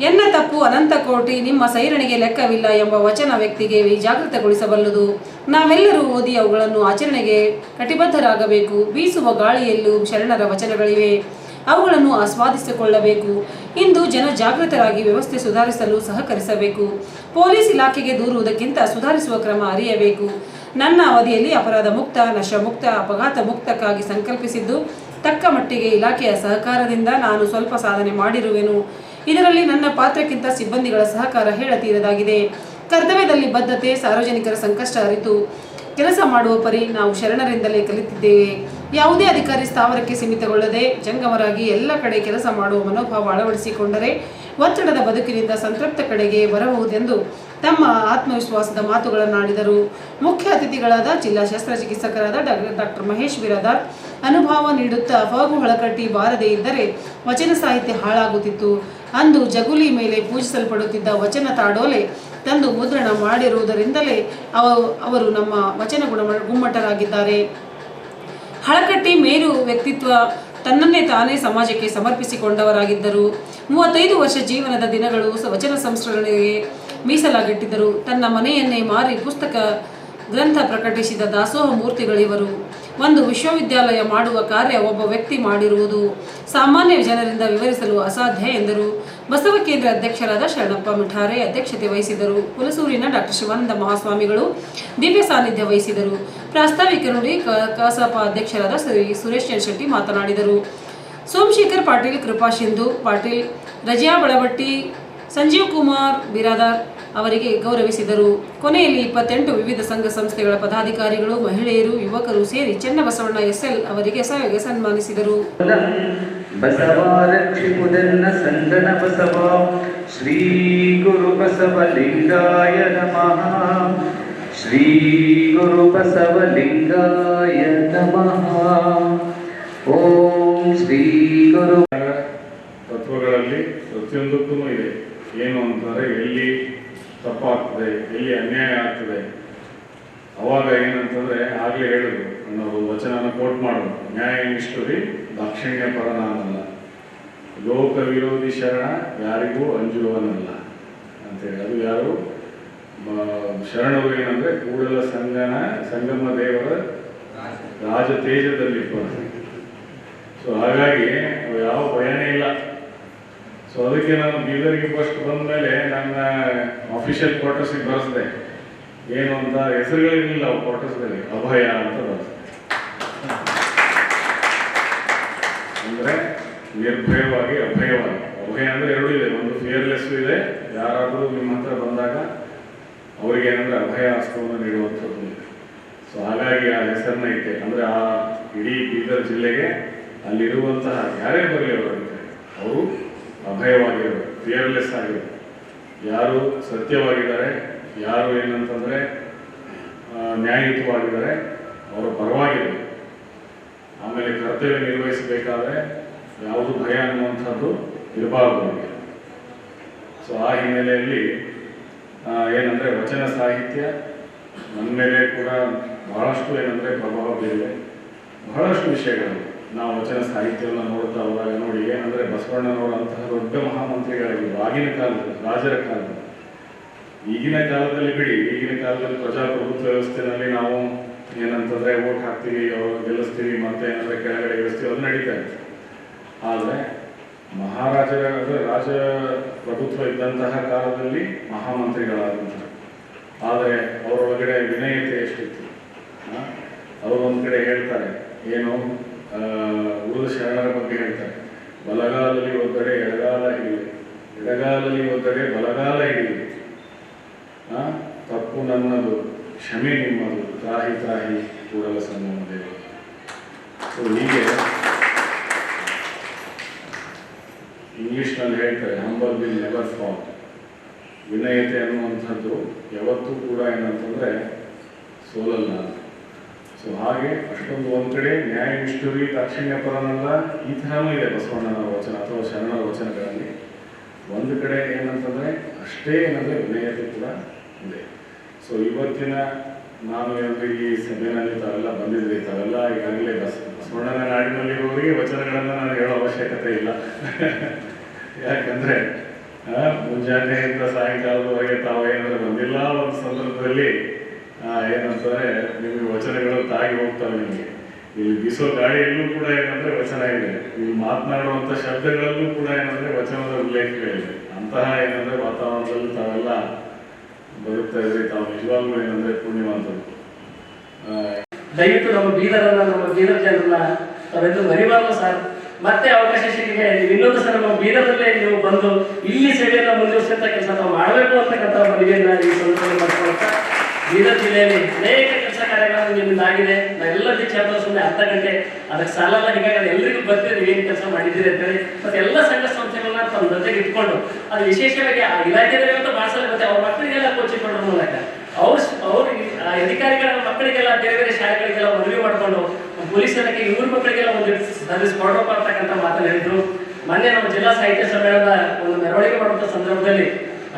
ಎನ್ನ ತಪ್ಪು ಅನಂತ ಕೋಟಿ ನಿಮ್ಮ ಸೈರಣಿಗೆ ಲೆಕ್ಕವಿಲ್ಲ ಎಂಬ ವಚನ ವ್ಯಕ್ತಿಗೆ ಜಾಗೃತಗೊಳಿಸಬಲ್ಲದು. ನಾವೆಲ್ಲರೂ ಓದಿ ಅವುಗಳನ್ನು ಆಚರಣೆಗೆ ಕಟಿಬದ್ಧರಾಗಬೇಕು. ಬೀಸುವ ಗಾಳಿಯಲ್ಲೂ ಶರಣರ ವಚನಗಳಿವೆ. ಅವುಗಳನ್ನು ಆಸ್ವಾದಿಸಿಕೊಳ್ಳಬೇಕು. ಇಂದು ಜನ ಜಾಗೃತರಾಗಿ ವ್ಯವಸ್ಥೆ ಸುಧಾರಿಸಲು ಸಹಕರಿಸಬೇಕು. ಪೊಲೀಸ್ ಇಲಾಖೆಗೆ ದೂರುವುದಕ್ಕಿಂತ ಸುಧಾರಿಸುವ ಕ್ರಮ ಅರಿಯಬೇಕು. ನನ್ನ ಅವಧಿಯಲ್ಲಿ ಅಪರಾಧ ಮುಕ್ತ ನಶ ಮುಕ್ತ ಅಪಘಾತ ಮುಕ್ತಕ್ಕಾಗಿ ಸಂಕಲ್ಪಿಸಿದ್ದು, ತಕ್ಕ ಮಟ್ಟಿಗೆ ಇಲಾಖೆಯ ಸಹಕಾರದಿಂದ ನಾನು ಸ್ವಲ್ಪ ಸಾಧನೆ ಮಾಡಿರುವೆನು. ಇದರಲ್ಲಿ ನನ್ನ ಪಾತ್ರಕ್ಕಿಂತ ಸಿಬ್ಬಂದಿಗಳ ಸಹಕಾರ ಹೇಳತೀರದಾಗಿದೆ. ಕರ್ತವ್ಯದಲ್ಲಿ ಬದ್ಧತೆ, ಸಾರ್ವಜನಿಕರ ಸಂಕಷ್ಟ ಅರಿತು. ಕೆಲಸ ಮಾಡುವ ಪರಿ ನಾವು ಶರಣರಿಂದಲೇ ಕಲಿತಿದ್ದೇವೆ. ಯಾವುದೇ ಅಧಿಕಾರಿ ಸ್ಥಾವರಕ್ಕೆ ಸೀಮಿತಗೊಳ್ಳದೆ ಜಂಗಮರಾಗಿ ಎಲ್ಲ ಕಡೆ ಕೆಲಸ ಮಾಡುವ ಮನೋಭಾವ ಅಳವಡಿಸಿಕೊಂಡರೆ ಒತ್ತಡದ ಬದುಕಿನಿಂದ ಸಂತೃಪ್ತ ಕಡೆಗೆ ಬರಬಹುದೆಂದು ತಮ್ಮ ಆತ್ಮವಿಶ್ವಾಸದ ಮಾತುಗಳನ್ನಾಡಿದರು. ಮುಖ್ಯ ಅತಿಥಿಗಳಾದ ಜಿಲ್ಲಾ ಶಸ್ತ್ರಚಿಕಿತ್ಸಕರಾದ ಡಾಕ್ಟರ್ ಮಹೇಶ್ ಬಿರಾದಾರ್ ಅನುಭವ ನೀಡುತ್ತಾ ಫಗು ಹೊಳಕಟ್ಟಿ ಬಾರದೇ ಇದ್ದರೆ ವಚನ ಸಾಹಿತ್ಯ ಹಾಳಾಗುತ್ತಿತ್ತು. ಅಂದು ಜಗುಲಿ ಮೇಲೆ ಪೂಜಿಸಲ್ಪಡುತ್ತಿದ್ದ ವಚನ ತಾಡೋಲೆ ತಂದು ಮುದ್ರಣ ಮಾಡಿರುವುದರಿಂದಲೇ ಅವ, ಅವರು ನಮ್ಮ ವಚನ ಗುಣ ಗುಮ್ಮಟರಾಗಿದ್ದಾರೆ. ಹಳಕಟ್ಟಿ ಮೇರು ವ್ಯಕ್ತಿತ್ವ ತನ್ನನ್ನೇ ತಾನೇ ಸಮಾಜಕ್ಕೆ ಸಮರ್ಪಿಸಿಕೊಂಡವರಾಗಿದ್ದರು. ಮೂವತ್ತೈದು ವರ್ಷ ಜೀವನದ ದಿನಗಳು ವಚನ ಸಂಸ್ಕರಣೆಗೆ ಮೀಸಲಾಗಿಟ್ಟಿದ್ದರು. ತನ್ನ ಮನೆಯನ್ನೇ ಮಾರಿ ಪುಸ್ತಕ ಗ್ರಂಥ ಪ್ರಕಟಿಸಿದ ದಾಸೋಹ ಮೂರ್ತಿಗಳಿವರು, ಒಂದು ವಿಶ್ವವಿದ್ಯಾಲಯ ಮಾಡುವ ಕಾರ್ಯ ಒಬ್ಬ ವ್ಯಕ್ತಿ ಮಾಡಿರುವುದು. ಸಾಮಾನ್ಯ ಜನರಿಂದ ವಿವರಿಸಲು ಅಸಾಧ್ಯ ಎಂದರು. ಬಸವ ಕೇಂದ್ರ ಅಧ್ಯಕ್ಷರಾದ ಶರಣಪ್ಪ ಮಿಠಾರೆ ಅಧ್ಯಕ್ಷತೆ ವಹಿಸಿದರು ಹುಲಸೂರಿನ ಡಾಕ್ಟರ್ ಶಿವಾನಂದ ಮಹಾಸ್ವಾಮಿಗಳು ದಿವ್ಯ ಸಾನ್ನಿಧ್ಯ ವಹಿಸಿದರು ಪ್ರಾಸ್ತಾವಿಕ ನುಡಿ ಕಸಾಪ ಅಧ್ಯಕ್ಷರಾದ ಶ್ರೀ ಸುರೇಶ್ ಚಂದ್ರ ಶೆಟ್ಟಿ ಮಾತನಾಡಿದರು. ಸೋಮಶೇಖರ್ ಪಾಟೀಲ್, ಕೃಪಾ ಸಿಂಧು ಪಾಟೀಲ್, ರಜಿಯಾ ಬಳಬಟ್ಟಿ ಸಂಜೀವ್ ಕುಮಾರ್, ಬಿರಾದಾರ್ ಅವರಿಗೆ ಗೌರವಿಸಿದರು. ಕೊನೆಯಲ್ಲಿ ಇಪ್ಪತ್ತೆಂಟು ವಿವಿಧ ಸಂಘ ಸಂಸ್ಥೆಗಳ ಪದಾಧಿಕಾರಿಗಳು ಮಹಿಳೆಯರು ಯುವಕರು ಸೇರಿ ಚೆನ್ನಬಸವಣ್ಣ ಎಸ್ಎಲ್ ಅವರಿಗೆ ಸ- ಸನ್ಮಾನಿಸಿದರು. ಶ್ರೀ ಗುರು ಬಸವಲಿಂಗಾಯ ನಮಃ. ಶ್ರೀ ಗುರು ಬಸವಲಿಂಗಾಯ ನಮಃ. ಓಂ ಶ್ರೀ ಗುರು ತತ್ವಗಳಲ್ಲಿ ಪ್ರತಿಯೊಂದಕ್ಕೂ ಇದೆ. ಏನು ಅಂತಾರೆ? ಎಲ್ಲಿ ತಪ್ಪಾಗ್ತದೆ, ಎಲ್ಲಿ ಅನ್ಯಾಯ ಆಗ್ತದೆ. ಅವಾಗ ಏನಂತಂದ್ರೆ ಆಗ್ಲೇ ಹೇಳಿದ್ರು ಅನ್ನೋದು ವಚನನ ಕೋಟ್ ಮಾಡೋದು. ನ್ಯಾಯ ನಿಷ್ಠುರಿ ದಾಕ್ಷಿಣ್ಯ ಪರನಾನಲ್ಲ. ಲೋಕ ವಿರೋಧಿ ಶರಣ ಯಾರಿಗೂ ಅಂಜುವವನಲ್ಲ ಅಂತೇಳಿ ಅದು ಯಾರು? ಶರಣರು ಏನಂದ್ರೆ ಕೂಡಲ ಸಂಗನ, ಸಂಗಮ ದೇವರ ರಾಜ ತೇಜದಲ್ಲಿ ಸೊ ಹಾಗಾಗಿ, ಯಾವ ಭಯನೇ ಇಲ್ಲ. ಸೊ ಅದಕ್ಕೆ ನಾನು ಬೀದರ್ಗೆ ಫಸ್ಟ್ ಬಂದ ಮೇಲೆ ನನ್ನ ಅಫಿಷಿಯಲ್ ಕ್ವಾರ್ಟರ್ಸಿಗೆ ಬರೆಸಿದೆ. ಏನು ಅಂತ ಹೆಸರುಗಳಿರಲಿಲ್ಲ ಕ್ವಾರ್ಟರ್ಸ್ದಲ್ಲಿ ಅಭಯ ಅಂತ ಬರೆಸಿದೆ. ಅಂದ್ರೆ ನಿರ್ಭಯವಾಗಿ ಅಭಯವಾಗಿ. ಅಭಯ ಅಂದ್ರೆ ಎರಡೂ ಇದೆ. ಒಂದು ಫಿಯರ್ಲೆಸ್ ಇದೆ. ಯಾರಾದರೂ ನಿಮ್ಮ ಹತ್ರ ಬಂದಾಗ ಅವರಿಗೆ ಏನಂದ್ರೆ ಅಭಯ ಹಸ್ತವನ್ನು ನೀಡುವಂಥದ್ದು ಇದೆ ಸೊ ಹಾಗಾಗಿ ಆ ಹೆಸರನ್ನ ಇಟ್ಟೆ. ಅಂದ್ರೆ ಆ ಇಡೀ ಬೀದರ್ ಜಿಲ್ಲೆಗೆ ಅಲ್ಲಿರುವಂತಹ ಯಾರೇ ಬರಲಿ ಅವರಂತೆ ಅವರು ಅಭಯವಾಗಿರೋರು ಫಿಯರ್ಲೆಸ್ ಆಗಿರೋರು ಯಾರು ಸತ್ಯವಾಗಿದ್ದಾರೆ, ಯಾರು ಏನಂತಂದರೆ ನ್ಯಾಯಯುತವಾಗಿದ್ದಾರೆ, ಅವರು ಪರವಾಗಿಲ್ಲ. ಆಮೇಲೆ ಕರ್ತವ್ಯ ನಿರ್ವಹಿಸಬೇಕಾದ್ರೆ ಯಾವುದು ಭಯ ಅನ್ನುವಂಥದ್ದು ಇರಬಾರ್ದು. ಸೊ ಆ ಹಿನ್ನೆಲೆಯಲ್ಲಿ ಏನಂದರೆ ಏನಂದ್ರೆ ವಚನ ಸಾಹಿತ್ಯ ನನ್ನ ಮೇಲೆ ಕೂಡ ಬಹಳಷ್ಟು ಏನಂದರೆ ಪ್ರಭಾವ ಬೀರಿದೆ. ಬಹಳಷ್ಟು ವಿಷಯಗಳು ನಾವು ವಚನ ಸಾಹಿತ್ಯವನ್ನು ನೋಡ್ತಾ ಹೋದಾಗ ನೋಡಿ ಏನಂದ್ರೆ ಬಸವಣ್ಣನವರಂತಹ ದೊಡ್ಡ ಮಹಾಮಂತ್ರಿಗಳಾಗಿ ಆಗಿನ ಕಾಲದಲ್ಲಿ ರಾಜರ ಕಾಲದಲ್ಲಿ ಈಗಿನ ಕಾಲದಲ್ಲಿ ಬಿಡಿ, ಈಗಿನ ಕಾಲದಲ್ಲಿ ಪ್ರಜಾಪ್ರಭುತ್ವ ವ್ಯವಸ್ಥೆನಲ್ಲಿ ನಾವು ಏನಂತಂದ್ರೆ ಓಟ್ ಹಾಕ್ತೀವಿ ಅವ್ರು ಗೆಲ್ಲಿಸ್ತೀವಿ, ಮತ್ತೆ ಏನಂದ್ರೆ ಕೆಳಗಡೆ ಇಳಿಸ್ತೀವಿ ಅದು ನಡೀತಾ ಇತ್ತು. ಆದ್ರೆ ಮಹಾರಾಜರ ರಾಜ ಪ್ರಭುತ್ವ ಇದ್ದಂತಹ ಕಾಲದಲ್ಲಿ ಮಹಾಮಂತ್ರಿಗಳಾದಂತಹ. ಆದರೆ ಅವರೊಳಗಡೆ ವಿನಯತೆ ಎಷ್ಟಿತ್ತು? ಒಂದ್ ಕಡೆ ಹೇಳ್ತಾರೆ, ಏನು? ಉಳಿದ ಶರಣರ ಬಗ್ಗೆ ಹೇಳ್ತಾರೆ. ಬಲಗಾಲಲ್ಲಿ ಒತ್ತಡೆ ಎಡಗಾಲ ಹಿಡಿದೆ ಎಡಗಾಲಲ್ಲಿ ಒತ್ತಡೆ ಬಲಗಾಲ ಹಿಡಿದೆ? ತಪ್ಪು ನನ್ನದು, ಕ್ಷಮೆ ನಿಮ್ಮದು, ತ್ರಾಹಿ ತ್ರಾಹಿ ಕೂಡಲ ಸಂಗಮ ದೇವರು. ಸೊ, ಹೀಗೆ ಇಂಗ್ಲಿಷ್ನಲ್ಲಿ ಹೇಳ್ತಾರೆ ಹಂಬಲ್ ವಿಲ್ ನೆವರ್ ಫಾಲ್ ವಿನಯತೆ ಅನ್ನುವಂಥದ್ದು ಯಾವತ್ತೂ ಕೂಡ ಏನಂತಂದರೆ ಸೋಲಲ್ಲ ಸೊ ಹಾಗೆ ಅಷ್ಟೊಂದು ಒಂದು ಕಡೆ ನ್ಯಾಯ ನಿಷ್ಠುರಿ, ದಾಕ್ಷಿಣ್ಯ ಪರನಲ್ಲ ಈ ಥರನೂ ಇದೆ ಬಸವಣ್ಣನ ವಚನ ಅಥವಾ ಶರಣರ ವಚನಗಳಲ್ಲಿ. ಒಂದು ಕಡೆ ಏನಂತಂದ್ರೆ ಅಷ್ಟೇ ಏನಂದರೆ ವಿನಯತೆ ಕೂಡ ಇದೆ. ಸೊ ಇವತ್ತಿನ ನಾನು ಏನಂದ್ರೆ ಈ ಸಭೆಯಲ್ಲಿ ತಾವೆಲ್ಲ ಬಂದಿದ್ರಿ ತಾವೆಲ್ಲ ಈಗಾಗಲೇ ಬಸ್, ಬಸವಣ್ಣನ ನಾಡಿನಲ್ಲಿರುವವರಿಗೆ ವಚನಗಳನ್ನು ನಾನು ಹೇಳೋ ಅವಶ್ಯಕತೆ ಇಲ್ಲ. ಯಾಕಂದ್ರೆ ಮುಂಜಾನೆಯಿಂದ ಸಾಯಂಕಾಲದವರೆಗೆ ತಾವು ಏನಂದರೆ ಬಂದಿಲ್ಲ, ಒಂದು ಸಂದರ್ಭದಲ್ಲಿ ಏನಂತಾರೆ ನಿಮಗೆ ವಚನಗಳು ತಾಗಿ ಹೋಗ್ತವೆ ನಿಮಗೆ. ಇಲ್ಲಿ ಬೀಸೋ ಗಾಳಿಯಲ್ಲೂ ಕೂಡ ಏನಂದ್ರೆ ವಚನ ಇದೆ. ಇಲ್ಲಿ ಮಾತನಾಡುವಂಥ ಶಬ್ದಗಳಲ್ಲೂ ಕೂಡ ಏನಂದ್ರೆ ವಚನದ ಉಲ್ಲೇಖಗಳಿವೆ ಅಂತಹ ಏನಂದ್ರೆ ವಾತಾವರಣದಲ್ಲಿ ತಾವೆಲ್ಲ ಬರುತ್ತಾ ಇದ್ರಿ, ತಾವು ನಿಜವಾಗ್ಲೂ ಏನಂದ್ರೆ ಪುಣ್ಯವಂತರು. ದಯವಿಟ್ಟು ನಮ್ಮ ಬೀದರನ್ನ, ನಮ್ಮ ಬೀದರ್ ಜನರನ್ನ ತಾವೆಂದು ಮರಿಬಾರ್ದು ಸರ್. ಮತ್ತೆ ಅವಕಾಶ ಸಿಕ್ಕಿದೆ ನೀವು ಇನ್ನೊಂದು ಸರ್ ನಮ್ಮ ಬೀದರಲ್ಲೇ ನೀವು ಬಂದು ಇಲ್ಲಿ ಸೇವೆಯನ್ನ ಮುಂದುವರಿಸಿರ್ತಕ್ಕಂಥ ಕೆಲಸ ನಾವು ಮಾಡಬೇಕು ಅಂತಕ್ಕಂಥ ಮನವಿಯನ್ನ ಈ ಸಂದರ್ಭದಲ್ಲಿ ಮಾಡ್ಕೊಳ್ತಾ ಬೀದರ್ ಜಿಲ್ಲೆಯಲ್ಲಿ ಅನೇಕ ಕೆಲಸ ಕಾರ್ಯಗಳು ನಿಮ್ಮಿಂದ ಆಗಿದೆ. ನಾವೆಲ್ಲ ವಿಚಾರ ಸುಮ್ಮನೆ ಅರ್ಧ ಗಂಟೆ, ಅದಕ್ಕೆ ಸಾಲಲ್ಲ, ಹೀಗಾಗಿ ಎಲ್ಲರಿಗೂ ಬರ್ತೀರಿ ಏನು ಕೆಲಸ ಮಾಡಿದ್ದೀರಿ ಅಂತೇಳಿ. ಮತ್ತೆ ಎಲ್ಲ ಸಂಘ ಸಂಸ್ಥೆಗಳನ್ನ ತಮ್ಮ ಜೊತೆಗೆ ಇಟ್ಕೊಂಡು, ಅದು ವಿಶೇಷವಾಗಿ ಆ ಇಲಾಖೆಯಲ್ಲಿ ಅಂತ ಮಾಡಿಸಲು ಸಲ ಮತ್ತೆ ಅವ್ರ ಮಕ್ಕಳಿಗೆಲ್ಲ ಕೋಚಿಂಗ್ ಕೊಡೋ ಮೂಲಕ. ಅವ್ರ ಅವ್ರ ಅಧಿಕಾರಿಗಳ ಮಕ್ಕಳಿಗೆಲ್ಲ, ಬೇರೆ ಬೇರೆ ಶಾಲೆಗಳಿಗೆಲ್ಲ ಮದುವೆ ಮಾಡಿಕೊಂಡು, ಪೊಲೀಸ್ ಇಲಾಖೆ ಇವ್ರ ಮಕ್ಕಳಿಗೆಲ್ಲ ಒಂದು ಸರ್ವಿಸ್ ಕೊಡಬೇಕು ಅಂತಕ್ಕಂಥ ಮಾತನ್ನು ಹೇಳಿದ್ರು. ಮೊನ್ನೆ ನಮ್ಮ ಜಿಲ್ಲಾ ಸಾಹಿತ್ಯ ಸಮ್ಮೇಳನದ ಒಂದು ಮೆರವಣಿಗೆ ಮಾಡುವಂಥ ಸಂದರ್ಭದಲ್ಲಿ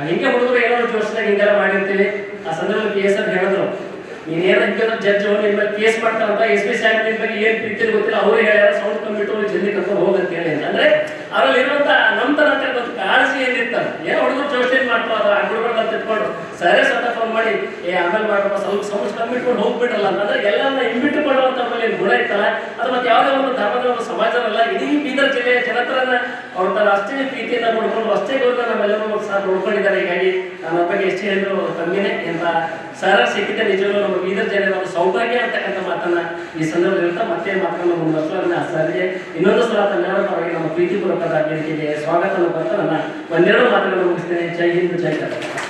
ಹಿಂಗೆ ಹುಡುಗರು ಏನೋ ಜೋಶದಾಗ ಹಿಂಗೆಲ್ಲ ಮಾಡಿರ್ತೀವಿ. ಆ ಸಂದರ್ಭದಲ್ಲಿ ಪಿ ಎಸ್ ಹೇಳಿದ್ರು ನೀನೇನೋ ಹಿಂಗೆ ಜಡ್ಜ್ ನಿಮ್ಮ ಮೇಲೆ ಕೇಸ್ ಮಾಡ್ತಾರಂತ ಎಸ್ ಪಿ ಸಾಹೇಬ್ ನಿಮ್ಮ ಬಗ್ಗೆ ಏನ್ ಪ್ರೀತಿ ಗೊತ್ತಿಲ್ಲ, ಅವ್ರು ಹೇಳ್ಯಾರ ಸೌಂಡ್ ಕಂಪ್ಯೂಟರ್ ಜಲ್ದಿ ಕರ್ಕೊಂಡು ಹೋಗಂತ ಹೇಳಿ ಅಂತ. ಅಂದ್ರೆ ಅವರಲ್ಲಿ ಇರುವಂತ ನಮ್ತನ ಒಂದು ಕಾಳಜಿ ಏನಿರ್ತಾರೆ ಏನೋ ಹುಡುಗರು ಜೋಶಿ ಮಾಡ್ಬಾರ್ದು ಆ ಹುಡುಗರನ್ನ ತಿಳ್ಕೊಂಡು ಸರಿ ಸತ ಫೋನ್ ಮಾಡಿ, ಏ, ಆಮೇಲೆ ಮಾಡಪ್ಪ ಸ್ವಲ್ಪ ಸೌಂಡ್ ಕಂಬಿಟ್ಕೊಂಡು ಹೋಗ್ಬಿಟ್ರಲ್ಲ ಅಂತಂದ್ರೆ ಎಲ್ಲರನ್ನ ಹಿಂಬಿಟ್ಟುಕೊಳ್ಳುವಂತ ಮೇಲೆ ಗುಣ ಇತ್ತಲ್ಲ ಅದು ಮತ್ತೆ ಯಾವುದೇ ಒಂದು ಧರ್ಮದ ಒಂದು ಸಮಾಜವಲ್ಲ ಇಡೀ ಬೀದರ್ ಜಿಲ್ಲೆಯ ಜನತರನ್ನ ಅವ್ರ ತರ ಅಷ್ಟೇ ಪ್ರೀತಿಯನ್ನ ನೋಡ್ಕೊಂಡು, ಅಷ್ಟೇ ಗೌರವ ನಮ್ಮೆಲ್ಲರೂ ಸಹ ನೋಡ್ಕೊಂಡಿದ್ದಾರೆ ಹೀಗಾಗಿ ನನ್ನ ಬಗ್ಗೆ ಎಷ್ಟು ಹೇಳಿದ್ರು ಕಮ್ಮಿನೇ ಎಂತ ಸರ ಸಿಕ್ಕಿದ್ದೆ ನಿಜವೂ ನಮ್ಮ ಬೀದರ್ ಜನರ ಒಂದು ಸೌಭಾಗ್ಯ ಅಂತಕ್ಕಂಥ ಮಾತನ್ನ ಈ ಸಂದರ್ಭದಲ್ಲಿ ಮತ್ತೆ ಮಾತನ್ನ ಮುಂದುವರಿಸೋದನ್ನ ಸರಿಗೆ ಇನ್ನೊಂದು ಸಲ ತಮ್ಮೆಲ್ಲರ ಪರವಾಗಿ ನಮ್ಮ ಪ್ರೀತಿಪೂರ್ವಕದ ವೇದಿಕೆಗೆ ಸ್ವಾಗತವನ್ನು ಬರ್ತಾ ನನ್ನ ಒಂದೆರಡು ಮಾತುಗಳನ್ನು ಮುಗಿಸ್ತೇನೆ. ಜೈ ಹಿಂದ್, ಜೈ ಕರ್ನಾಟಕ